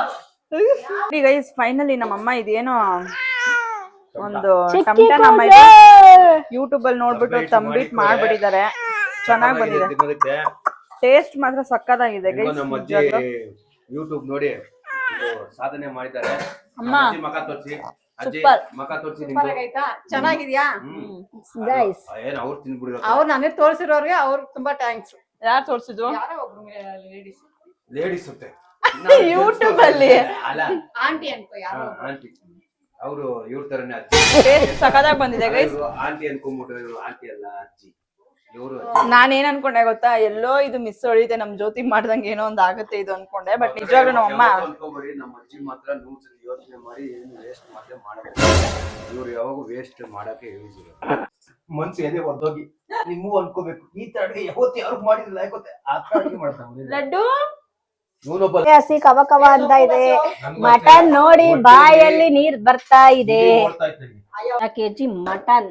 ಗೈಸ್ ಫೈನಲಿ ನಮ್ಮಮ್ಮ ಇದೇನೋ ಒಂದು ಟಮಟ ನಮ್ಮ. ಯೂಟ್ಯೂಬ್ ಅಲ್ಲಿ ನೋಡ್ಬಿಟ್ಟು ತಂಬಿಟ್ ಮಾಡ್ಬಿಟ್ಟಿದ್ದಾರೆ. ಚೆನ್ನಾಗಿ ಬಂದಿದೆ. ಟೇಸ್ಟ್ ಮಾತ್ರ ಸಕ್ಕದಾಗಿದೆ ಹೆಂಗೋ ಗೈಸ್ ನಮ್ಮ ಅಜ್ಜಿ ಯೂಟ್ಯೂಬ್ ನೋಡಿ ಸಾಧನೆ ಮಾಡಿದ್ದಾರೆ. ಅಮ್ಮ. ತೋರ್ಸಿ. ಚೆನ್ನಾಗಿದ್ಯಾ? ಏನ್ ಅವ್ರು ತಿನ್ಬಿಡಿರೋ ಅವ್ರು ನನಗೆ ತೋರಿಸಿರೋರ್ಗೆ ಅವ್ರು ತುಂಬಾ ಥ್ಯಾಂಕ್ಸ್ ಯಾರು ತೋರ್ಸಿದ್ರು? ಯಾರೋ ಒಬ್ರು ಲೇಡೀಸ್ ಲೇಡೀಸ್ ಅಂತೆ YouTube ಅಲ್ಲಿ. ಅಲ್ಲ. ಆಂಟಿ ಅನ್ಕೋ ಯಾರೋ ಆಂಟಿ ಅವರು ಇವ್ರ ತರನೇ ಅಜ್ಜಿ. ಸಖತ್ತಾಗಿ ಬಂದಿದೆ ಗೈಸ್ ಆಂಟಿ ಅನ್ಕೊಂಡ್ಬಿಟ್ರು ಇವ್ರು ಆಂಟಿ ಅಲ್ಲ ಅಜ್ಜಿ. ಇವರು ನಾನ್ ಏನ್ ಅನ್ಕೊಂಡೆ ಗೊತ್ತಾ? ಎಲ್ಲೋ ಇದು ಮಿಸ್ ಹೊಳಿತೆ ನಮ್ ಜ್ಯೋತಿ ಮಾಡ್ದಂಗೆ ಏನೋ ಒಂದ್ ಆಗುತ್ತೆ ಇದು ಅನ್ಕೊಂಡೆ ಬಟ್ ನಿಜವಾಗ್ಲೂ ನಮ್ಮಮ್ಮ ಅನ್ಕೊಂಬೇಡಿ ನಮ್ಮ ಅಜ್ಜಿ ಮಾತ್ರ ನೂರ್ ಯೋಚನೆ ಮಾಡಿ ಏನು ವೇಸ್ಟ್ ಮಾಡದೆ ಮಾಡಬೇಕು. ಇವ್ರು ಯಾವಾಗ ವೇಸ್ಟ್ ಮಾಡಕ್ಕೆ ಯೂಸ್ ಇಲ್ಲ ಮನ್ಸು ಎದೆ ಹೊರದೋಗಿ ನಿಮ್ಮೂ ಅನ್ಕೋಬೇಕು. ಈ ತರ ಅಡುಗೆ ಯಾವತ್ತು ಯಾರು ಮಾಡಿದಿಲ್ಲ ಯಾಕೋತೆ ಆ ತರ ಅಡುಗೆ ಮಾಡ್ತಾವ ಲಡ್ಡು? ಹಸಿ ಕವ ಕವ ಅಂತ ಇದೆ. ಮಟನ್ ನೋಡಿ ಬಾಯಲ್ಲಿ ನೀರ್ ಬರ್ತಾ ಇದೆ. KG mutton?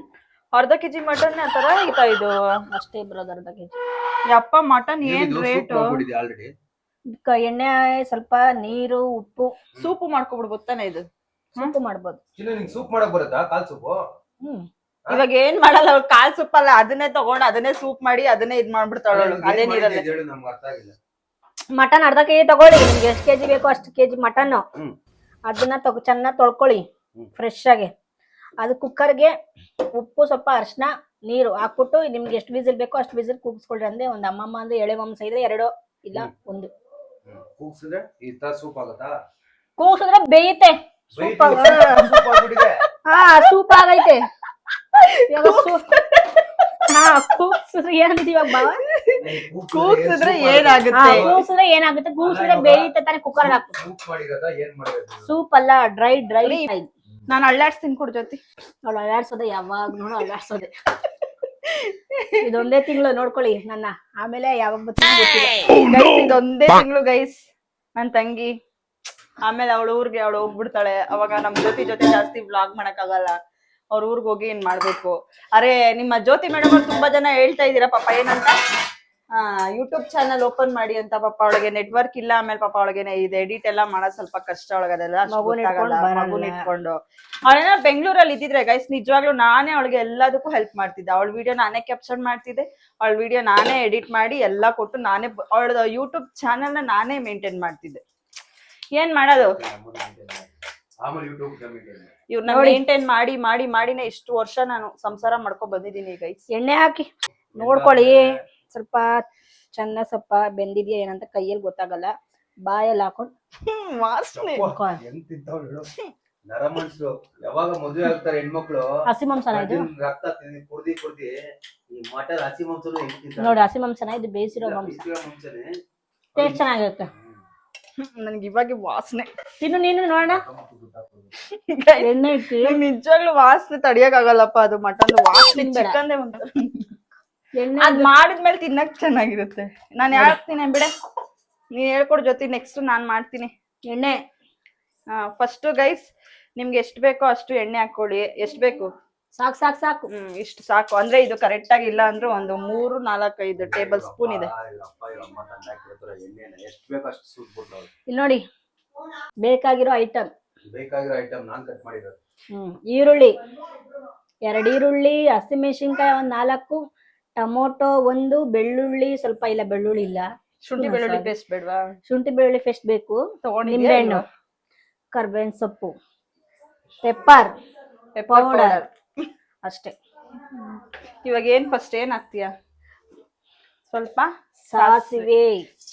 ಅರ್ಧ ಕೆಜಿ ಮಟನ್ ತರ ಐತಾ ಇದು? ಅಷ್ಟೇ ಬರೋದು ಅರ್ಧ ಕೆಜಿ. ಯಪ್ಪ ಮಟನ್ ಏನ್ ರೇಟ್ ಆಲ್ರೆಡಿ ಎಣ್ಣೆ ಸ್ವಲ್ಪ ನೀರು ಉಪ್ಪು. ಸೂಪ್ ಮಾಡ್ಕೊಬಿಡ್ ಗೊತ್ತಾನೆ ಇದು? ಸೂಪ್ ಮಾಡ್ಬೋದು. ಚಿನ್ನ ನಿಂಗೆ ಸೂಪ್ ಮಾಡಕ್ ಬರುತ್ತಾ ಕಾಲ್ ಸೂಪ್? ಹ್ಮ್. ಇವಾಗ ಏನ್ ಮಾಡಲ್ಲ ಅವ್ಳು ಕಾಲ್ ಸೂಪ್ ಅಲ್ಲ ಅದನ್ನೇ ತಗೊಂಡ್ ಅದನ್ನೇ ಸೂಪ್ ಮಾಡಿ ಅದನ್ನೇ ಇದ್ ಮಾಡ್ಬಿಡ್ತಾಳ ಅದೇ ನೀರಲ್ಲಿ. ಹೇಳು ನಮ್ಗೆ ಅರ್ಥ ಆಗಿಲ್ಲ. ಮಟನ್ ಅರ್ಧ ಕೆಜಿ ತಗೊಳ್ಳಿ ನಿಮ್ಗೆ ಎಷ್ಟು ಕೆಜಿ ಬೇಕೋ ಅಷ್ಟು ಕೆಜಿ ಮಟನ್ ಅದನ್ನ ತಗೊ ಚೆನ್ನಾಗಿ ತೊಳ್ಕೊಳ್ಳಿ ಫ್ರೆಶ್ ಆಗಿ. ಅದು ಕುಕ್ಕರ್ಗೆ ಉಪ್ಪು ಸ್ವಲ್ಪ ಅರ್ಶನ ನೀರು ಹಾಕ್ಬಿಟ್ಟು ನಿಮ್ಗೆ ಎಷ್ಟು ವಿಸಿಲ್ ಬೇಕೋ ಅಷ್ಟು ವಿಸಿಲ್ ಕೂಗಿಸ್ಕೊಳ್ರಿ ಅಂದ್ರೆ ಒಂದು ಅಮ್ಮಮ್ಮ ಅಂದ್ರೆ ಎಳೆ ಮಾಂಸ ಇದ್ರೆ ಎರಡು ಇಲ್ಲ ಒಂದು. ಕೂಗ್ಸಿದ್ರೆ ಈ ತರ ಸೂಪ್ ಆಗುತ್ತಾ? ಕೂಗ್ಸಿದ್ರೆ ಬೇಯುತ್ತೆ ಸೂಪ್ ಹಾ ಸೂಪ್ ಆಗೈತೆ. ಇವಾಗ ಸೂಪ್ ಹಾ ಕೂಗ್ಸಿದ್ರೆ ಏನಂತ ಇವಾಗ ಬಾವ ಕೂಗ್ಸಿದ್ರೆ ಏನಾಗುತ್ತೆ? ಕೂಗ್ಸಿದ್ರೆ ಏನಾಗುತ್ತೆ? ಕೂಗ್ಸಿದ್ರೆ ಬೇಯುತ್ತೆ ತಾನೇ ಕುಕ್ಕರ್ ಹಾಕು ಸೂಪ್ ಮಾಡಿರೋದ? ಏನ್ ಮಾಡಿರೋದು? ಸೂಪ್ ಅಲ್ಲ ಡ್ರೈ ಡ್ರೈ ನಾನು ಅಳ್ಳಾಡ್ಸ್ತೀನಿ ಕೊಡ್ ಜೊತೆ ಅವಳು ಅಳ್ಳಾಡ್ಸೋದೆ ಯಾವಾಗ ನೋಡು ಅಳ್ಳಾಡ್ಸೋದೆ. ಇದೊಂದೇ ತಿಂಗಳು ನೋಡ್ಕೊಳ್ಳಿ ನನ್ನ. ಆಮೇಲೆ ಯಾವಾಗ ಬರ್ತೀನಿ. ಗೈಸ್ ಇದೊಂದೇ ತಿಂಗಳು ಗೈಸ್ ನನ್ ತಂಗಿ. ಆಮೇಲೆ ಅವಳ ಊರ್ಗೆ ಅವಳು ಹೋಗ್ಬಿಡ್ತಾಳೆ. ಅವಾಗ ನಮ್ ಜ್ಯೋತಿ ಜೊತೆ ಜಾಸ್ತಿ ಬ್ಲಾಗ್ ಮಾಡಕ್ ಆಗಲ್ಲ ಅವ್ರ ಊರ್ಗ್ ಹೋಗಿ ಏನ್ ಮಾಡ್ಬೇಕು? ಅರೆ ನಿಮ್ಮ ಜ್ಯೋತಿ ಮೇಡಮ್ ಅವ್ರು ತುಂಬಾ ಜನ ಹೇಳ್ತಾ ಇದೀರಾ ಪಾಪ ಏನಂತ? ಯೂಟ್ಯೂಬ್ ಚಾನಲ್ ಓಪನ್ ಮಾಡಿ ಅಂತ ಪಾಪ ಅವಳಿಗೆ ನೆಟ್ವರ್ಕ್ ಇಲ್ಲ ಆಮೇಲೆ ಪಾಪ ಅವಳಿಗೆ ಇದು ಎಡಿಟ್ ಎಲ್ಲ ಮಾಡೋದ್ ಸ್ವಲ್ಪ ಕಷ್ಟ ಒಳಗದೆಲ್ಲ ಮಗುನ್. ಇಟ್ಕೊಂಡ್ ಅವಳೇನ ಬೆಂಗಳೂರಲ್ಲಿ ಇದ್ದಿದ್ರೆ ಗೈಸ್ ನಿಜವಾಗ್ಲೂ ನಾನೇ ಅವಳಿಗೆ ಎಲ್ಲದಕ್ಕೂ ಹೆಲ್ಪ್ ಮಾಡ್ತಿದ್ದೆ. ಅವಳ ವಿಡಿಯೋ ನಾನೇ ಕ್ಯಾಪ್ಚರ್ ಮಾಡ್ತಿದ್ದೆ ಅವಳ ವಿಡಿಯೋ ನಾನೇ ಎಡಿಟ್ ಮಾಡಿ ಎಲ್ಲ ಕೊಟ್ಟು ನಾನೇ ಅವಳದ ಯೂಟ್ಯೂಬ್ ಚಾನಲ್ನ ನಾನೇ ಮೇಂಟೈನ್ ಮಾಡ್ತಿದ್ದೆ. ಏನ್ ಮಾಡೋದು? ಇವ್ರನ್ನ ಮೇಂಟೈನ್ ಮಾಡಿ ಮಾಡಿ ಮಾಡಿನೇ ಇಷ್ಟು ವರ್ಷ ನಾನು ಸಂಸಾರ ಮಾಡ್ಕೊಂಡ್ ಬಂದಿದ್ದೀನಿ ಗೈಸ್ ಎಣ್ಣೆ ಹಾಕಿ. ನೋಡ್ಕೊಳ್ಳಿ. ಸ್ವಲ್ಪ ಚೆನ್ನ ಸ್ವಲ್ಪ ಬೆಂದಿದ್ಯಾ ಏನಂತ ಕೈಯಲ್ಲಿ ಗೊತ್ತಾಗಲ್ಲ. ಬಾಯಲ್ಲಿ ಹಾಕೊಂಡು ವಾಸನೆ. ನರಮನ್ಸು ಯಾವಾಗ ಮದುವೆ ಆಗ್ತಾರೆ ಹೆಣ್ಮಕ್ಳು? ಹಸಿ ಮಾಂಸನ ಇದು? ರಕ್ತ ತಿಂದು ಕುಡ್ದಿ ಕುಡ್ದಿ ಈ ಮಟನ್ ಹಸಿ ಮಾಂಸನು ನೋಡಿ ಹಸಿ ಮಾಂಸನ ಇದು ಬೇಯಿಸಿರೋ ಮಾಂಸ. ಟೇಸ್ಟ್ ಚೆನ್ನಾಗಿರುತ್ತೆ. ನನ್ಗೆ ಇವಾಗ ವಾಸನೆ. ತಿನ್ನು ನೀನು ನೋಡೋಣ ಎಣ್ಣೆ ಇಟ್ಟು. ನಿಜವಾಗ್ಲೂ ವಾಸನೆ ತಡಿಯಕ್ ಆಗಲ್ಲಪ್ಪ ಅದು ಮಟನ್ ವಾಸನೆ ತಿನ್ಬೇಡ. ಅದ್ ಮಾಡಿದ್ಮೇಲೆ ತಿನ್ನಕ್ ಚೆನ್ನಾಗಿರುತ್ತೆ. ನಾನ್ ಹೇಳ್ತೀನಿ ಬಿಡೆ? ನೀನ್ ಹೇಳ್ಕೊಡ್ ಜೊತೆ ನೆಕ್ಸ್ಟ್ ನಾನ್ ಮಾಡ್ತೀನಿ. ಎಣ್ಣೆ. ಫಸ್ಟ್ ಗೈಸ್ ನಿಮ್ಗೆ ಎಷ್ಟು ಬೇಕೋ ಅಷ್ಟು ಎಣ್ಣೆ ಹಾಕೊಳ್ಳಿ ಎಷ್ಟು ಬೇಕು? ಸಾಕು ಸಾಕು ಸಾಕು. ಹ್ಮ್ ಇಷ್ಟು ಸಾಕು. ಅಂದ್ರೆ ಇದು ಕರೆಕ್ಟ್ ಆಗಿ ಇಲ್ಲ ಅಂದ್ರೆ ಒಂದು ಮೂರು ನಾಲ್ಕೈದು ಟೇಬಲ್ ಸ್ಪೂನ್ ಇದೆ. ಇಲ್ಲಿ ನೋಡಿ ಬೇಕಾಗಿರೋ ಐಟಮ್ ಬೇಕಾಗಿರೋ ಐಟಮ್ ನಾನ್ ಕಟ್ ಮಾಡಿರೋದು. ಹ್ಮ್ ಈರುಳ್ಳಿ. ಎರಡು ಈರುಳ್ಳಿ ಹಸಿಮೆಣಸಿನ್ಕಾಯಿ ಒಂದ್ ನಾಲ್ಕು. ಟೊಮೊಟೊ ಒಂದು ಬೆಳ್ಳುಳ್ಳಿ ಸ್ವಲ್ಪ ಇಲ್ಲ ಬೆಳ್ಳುಳ್ಳಿ ಇಲ್ಲ. ಶುಂಠಿ ಬೆಳ್ಳುಳ್ಳಿ ಪೇಸ್ಟ್ ಬೇಡವಾ? ಶುಂಠಿ ಬೆಳ್ಳುಳ್ಳಿ ಪೇಸ್ಟ್ ಬೇಕು. ನಿಂಬೆಹಣ್ಣು? ಕರ್ಬೇವಿನ ಸೊಪ್ಪು. ಪೆಪ್ಪರ್ ಪೌಡರ್ ಅಷ್ಟೇ. ಇವಾಗ ಏನ್ ಫಸ್ಟ್ ಏನ್ ಹಾಕ್ತೀಯ? ಸ್ವಲ್ಪ ಸಾಸಿವೆ.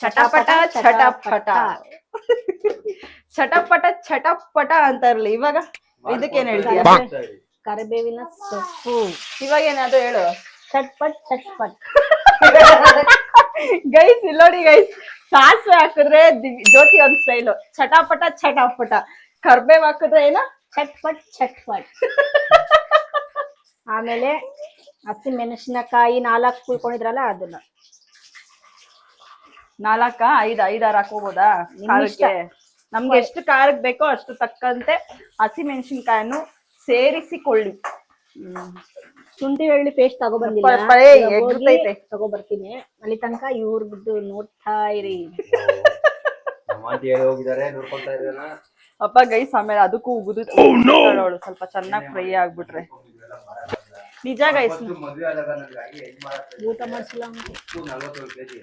ಚಟಪಟ ಚಟಪಟ ಚಟಪಟ. ಚಟಪಟ. ಅಂತ ಇರ್ಲಿ ಇವಾಗ? ಇದಕ್ಕೇನ್ ಹೇಳ್ತೀಯ? ಕರಿಬೇವಿನ ಸೊಪ್ಪು. ಇವಾಗ ಏನಾದ್ರು ಹೇಳು. ಚಟ್ಪಟ್ ಚಟ್ಪಟ್. ಗೈಸ್ ಇಲ್ಲೋಡಿ ಗೈಸ್ ಸಾಸಿವೆ ಹಾಕಿದ್ರೆ ಜ್ಯೋತಿ ಒಂದ್ ಸ್ಟೈಲು ಚಟಾಪಟ ಚಟಾಪಟ ಕರ್ಬೇವ್ ಹಾಕಿದ್ರೆ ಏನ? ಚಟ್ಪಟ್ ಚಟ್ಪಟ್. ಆಮೇಲೆ ಹಸಿ ಮೆಣಸಿನಕಾಯಿ ನಾಲ್ಕು ಕುಯ್ಕೊಂಡಿದ್ರಲ್ಲ ಅದನ್ನ. ನಾಲ್ಕ? ಐದ್ ಐದಾರು ಹಾಕೋಬೋದಾ. ಖಾರಕ್ಕೆ ನಮ್ಗೆ ಎಷ್ಟು ಖಾರಕ್ಕೆ ಬೇಕೋ ಅಷ್ಟು ತಕ್ಕಂತೆ ಹಸಿ ಮೆಣಸಿನಕಾಯನ್ನು ಸೇರಿಸಿಕೊಳ್ಳಿ ಶುಂಠಿ ಬೆಳ್ಳಿ ಪೇಸ್ಟ್ ತಗೊಬಂದಿಲ್ಲ ಹೋಗಿ ಎಗ್ರುತೈತೆ. ತಗೊಬರ್ತೀನಿ ಅಲ್ಲಿ ತನಕ ಇವ್ರ ಬಿಟ್ಟು ನೋಡ್ತಾ ಇರಿ. ಹೇಳಿ ಹೋಗಿದ್ದಾರೆ ನೋಡ್ಕೊಳ್ತಾ ಇದ್ದಾನ ಅಪ್ಪ ಗೈಸ್ ಆಮೇಲೆ ಅದಕ್ಕೂ ಉಗುದು ಅವಳು ಸ್ವಲ್ಪ ಚೆನ್ನಾಗಿ ಫ್ರೈ ಆಗ್ಬಿಟ್ರೆ. ನಿಜ ಗೈಸ್ ಮದ್ವೆ ಆದಾಗ ಹೆಂಗ್ ಮಾಡಕ್ಕೆ ಊಟ ಮಾಡಿಸಿಲ್ಲ ಉಪ್ಪು ನಲ್ವತ್ತೇಳು ಕೆಜಿ.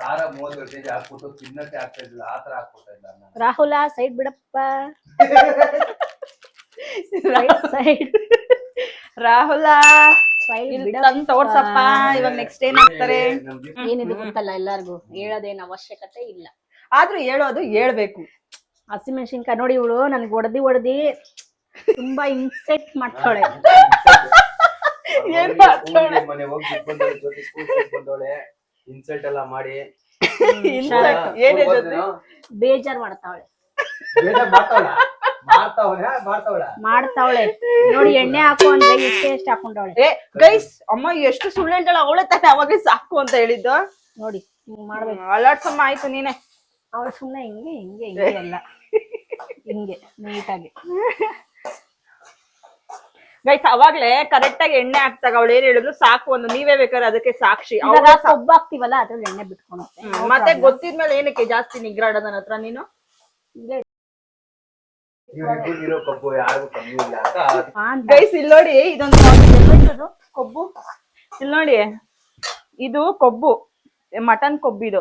ಖಾರ ಮೂವತ್ತೇಳು ಕೆಜಿ ಹಾಕ್ಬಿಟ್ಟು ತಿನ್ನಕ್ಕೆ ಆಗ್ತಾ ಇದ್ದಿಲ್ಲ ಆ ತರ ಹಾಕ್ಬಿಡ್ತಾ ಇಲ್ಲ ನಾನು. ರಾಹುಲ ಸೈಡ್ ಬಿಡಪ್ಪ. ಸೈಡ್ ರಾಹುಲ ತಂದ್ ತೋರ್ಸಪ್ಪ ಇವಾಗ ನೆಕ್ಸ್ಟ್ ಏನ್ ಹಾಕ್ತಾರೆ ನಮ್ ಏನಿದು ಗೊತ್ತಲ್ಲ ಎಲ್ಲಾರ್ಗು. ಹೇಳೋದೇನ್ ಅವಶ್ಯಕತೆ ಇಲ್ಲ. ಆದ್ರೂ ಹೇಳೋದು ಹೇಳ್ಬೇಕು. ಹಸಿಮೆಣಸಿನ್ಕಾಯಿ ನೋಡಿ ಇವಳು ನನ್ಗೆ ಒಡದಿ ಒಡದಿ ತುಂಬಾ ಇನ್ಸೆಕ್ಟ್ ಮಾಡ್ತಾಳೆ. ಏನ್ ಮಾಡ್ತಾಳೆ? ಮನೆ ಹೋಗಿ ಬಿಟ್ ಜೊತೆ ಸ್ಕೂಲ್ ಇನ್ಸಲ್ಟ್ ಎಲ್ಲ ಮಾಡಿ. ಬೇಜಾರ್ ಮಾಡ್ತಾವಳೆ ಬೇಜಾರ್ ಮಾಡ್ತಾವಳ ಮಾಡ್ತಾವಳ. ನೋಡಿ ಎಣ್ಣೆ ಹಾಕು ಅಂದ್ರೆ ಎಷ್ಟೇ ಎಷ್ಟು ಹಾಕೊಂಡವಳೆ ಏ ಗೈಸ್ ಅಮ್ಮ ಎಷ್ಟು ಸುಳ್ಳು ಹೇಳ್ತಾಳ ಅವಳೆ ತಾನೆ ಅವಾಗ ಸಾಕು ಅಂತ ಹೇಳಿದ್ದು. ನೋಡಿ ಹಿಂಗ್ ಮಾಡ್ಬೇಕು. ಅಲರ್ಟ್ಸಮ್ಮ ಆಯ್ತು ನೀನೆ. ಅವಳು ಸುಮ್ಮನೆ ಹಿಂಗೆ ಹಿಂಗೆ ಹಿಂಗೆ ಎಲ್ಲ ಹಿಂಗೆ ನೀಟಾಗಿ. ಗೈಸ್ ಅವಾಗ್ಲೇ ಕರೆಕ್ಟ್ ಆಗಿ ಎಣ್ಣೆ ಹಾಕ್ತಾಗ ಅವಳು ಏನ್ ಹೇಳಿದ್ರು ಸಾಕು ಒಂದು ನೀವೇ ಬೇಕಾದ್ರೆ ಅದಕ್ಕೆ ಸಾಕ್ಷಿ. ಇವಾಗ ಅವ್ಳು ಸಾ- ಕೊಬ್ಬು ಹಾಕ್ತಿವಲ್ಲ ಅದ್ರಲ್ಲಿ ಎಣ್ಣೆ ಬಿಟ್ಕೊಂಡು ಮತ್ತೆ ಗೊತ್ತಿದ್ಮೇಲೆ ಏನಕ್ಕೆ ಜಾಸ್ತಿ ನಿಗ್ರಾಡೋದ ನನ್ನ ಹತ್ರ ನೀನು? ಇವ್ರಿಬ್ರು ಇರೋ ಕಬ್ಬು ಯಾರಿಗೂ ಕಮ್ಮಿ ಇಲ್ಲ ಅಂತ ಅಂತ ಗೈಸ್ ಇಲ್ಲಿ ನೋಡಿ ಇದೊಂದು ಎಲ್ಲೋಯ್ತದು ಕೊಬ್ಬು. ಇಲ್ಲಿ ನೋಡಿ ಇದು ಕೊಬ್ಬು. ಮಟನ್ ಕೊಬ್ಬು ಇದು.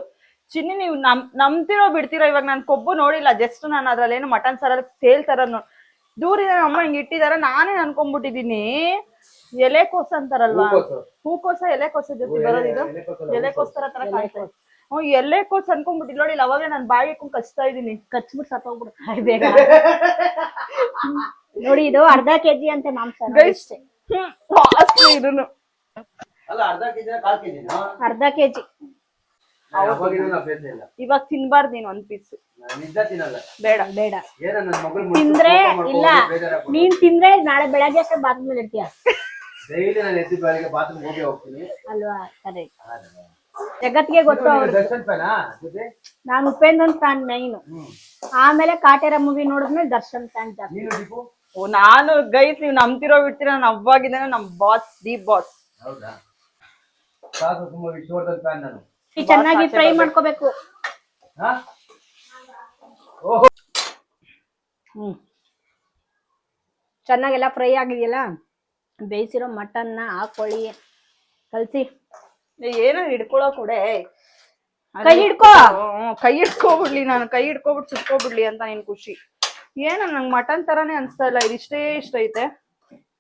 ಚಿನ್ನಿ ನೀವು ನಮ್ ನಂಬ್ತಿರೋ ಬಿಡ್ತಿರೋ ಇವಾಗ ನಾನು ಕೊಬ್ಬು ನೋಡಿಲ್ಲ. ಜಸ್ಟ್ ನಾನು ಅದ್ರಲ್ಲಿ ಏನು ಮಟನ್ ಸರ ದೂರ ದೂರಿಂದ ಅಮ್ಮ ಹಿಂಗ್ ಇಟ್ಟಿದಾರ ನಾನೇ ಅನ್ಕೊಂಡ್ಬಿಟ್ಟಿದೀನಿ ಎಲೆಕೋಸ ಅಂತಾರಲ್ವಾ? ಹೂಕೋಸು. ಎಲೆಕೋಸ ಜೊತೆ ಬರೋದಿದು ಇದು? ಎಲೆಕೋಸ್ ತರ ತರ ಕಾಣ್ತದೆ. ಹ್ಞೂ ಕೋಸ್ ಅನ್ಕೊಂಡ್ಬಿಟ್ಟಿಲ್ಲ ನೋಡಿ ಇಲ್ಲಿ ಅವಾಗಲೇ ನಾನು ಬಾಯಿ ಹಾಕೊಂಡ್ ಕಚ್ತಾ ಇದೀನಿ. ಕಚ್ಬಿಟ್ಟು ಸತ್ತೋಗ್ಬಿಡ್ತಾರೆ ಬೇಗ ನೋಡಿ ಇದು ಅರ್ಧ ಕೆಜಿ ಅಂತ ಮಾಂಸ ನೋಡಿ ಇಷ್ಟೇ. ಇದನ್ನು ಅಲ್ಲ ಅರ್ಧ ಕೆಜಿ ಕಾಲ್ ಕೆಜಿನ? ಅರ್ಧ ಕೆಜಿ. ಅವಾಗಿನ ಅಭ್ಯಾಸ ಇಲ್ಲ. ಇವಾಗ ತಿನ್ಬಾರ್ದು ನೀನು ಒಂದ್ ಪೀಸ್ ನಾನ್ ನಿಜ ತಿನ್ನಲ್ಲ. ಬೇಡ ಬೇಡ. ಏನ ನನ್ ಮಗಳು ತಿಂದ್ರೆ ಇಲ್ಲ ನೀನ್ ತಿಂದ್ರೆ ನಾಳೆ ಬೆಳಗ್ಗೆ ಅಷ್ಟೇ ಬಾತ್ರೂಮ್ ಮೇಲೆ ಇರ್ತೀಯ? ಡೈಲಿ ನಾನು ಎದ್ದು ಬೆಳಗ್ಗೆ ಬಾತ್ರೂಮ್ ಹೋಗಿ ಹೋಗ್ತೀನಿ. ಅಲ್ವಾ? ಕರೆಕ್ಟ್ ಜಗತ್ಗೆ ಗೊತ್ತು ಅವ್ರು ನಾನು ಉಪೇಂದ್ರನ್ ಫ್ಯಾನ್ ಮೈನ್ ಆಮೇಲೆ ಕಾಟೇರ ಮೂವಿ ನೋಡಿದ್ಮೇಲೆ ದರ್ಶನ್ ಫ್ಯಾನ್ ಜಾಸ್ತಿ. ನೀನು ದೀಪು? ಓ ನಾನು ಗೈಸ್ ನೀವು ನಂಬ್ತಿರೋ ಬಿಡ್ತೀರ? ನಾನು ಅವಾಗಿದ್ದೇನೆ ನಮ್ ಬಾಸ್ ದಿ ಬಾಸ್ ಹೌದಾ? ಸಾಕು ತುಂಬಾ ವಿಷ್ಣುವರ್ಧನ್ ಫ್ಯಾನ್ ನಾನು. ಈ ಚೆನ್ನಾಗಿ ಫ್ರೈ ಮಾಡ್ಕೋಬೇಕು. ಹಾ? ಹ್ಮ್. ಚೆನ್ನಾಗೆಲ್ಲ ಫ್ರೈ ಆಗಿದೆಯಲ್ಲ? ಬೇಯಿಸಿರೋ ಮಟನ್ನ ಹಾಕೊಳ್ಳಿ. ಕಲ್ಸಿ. ಏನೋ ಹಿಡ್ಕೊಳೋ ಕೊಡೆ. ಕೈ ಹಿಡ್ಕೋ. ಹ್ಮ್, ಕೈ ಹಿಡ್ಕೊಬಿಡ್ಲಿ ನಾನು ಕೈ ಹಿಡ್ಕೊಬಿಟ್ಟು ಸುಟ್ಕೊಬಿಡ್ಲಿ ಅಂತ ನಿನ್ ಖುಷಿ. ಏನೋ ನಂಗ್ ಮಟನ್ ತರಾನೇ ಅನ್ಸ್ತಾ ಇಲ್ಲ ಇದಿಷ್ಟೇ ಇಷ್ಟ ಐತೆ.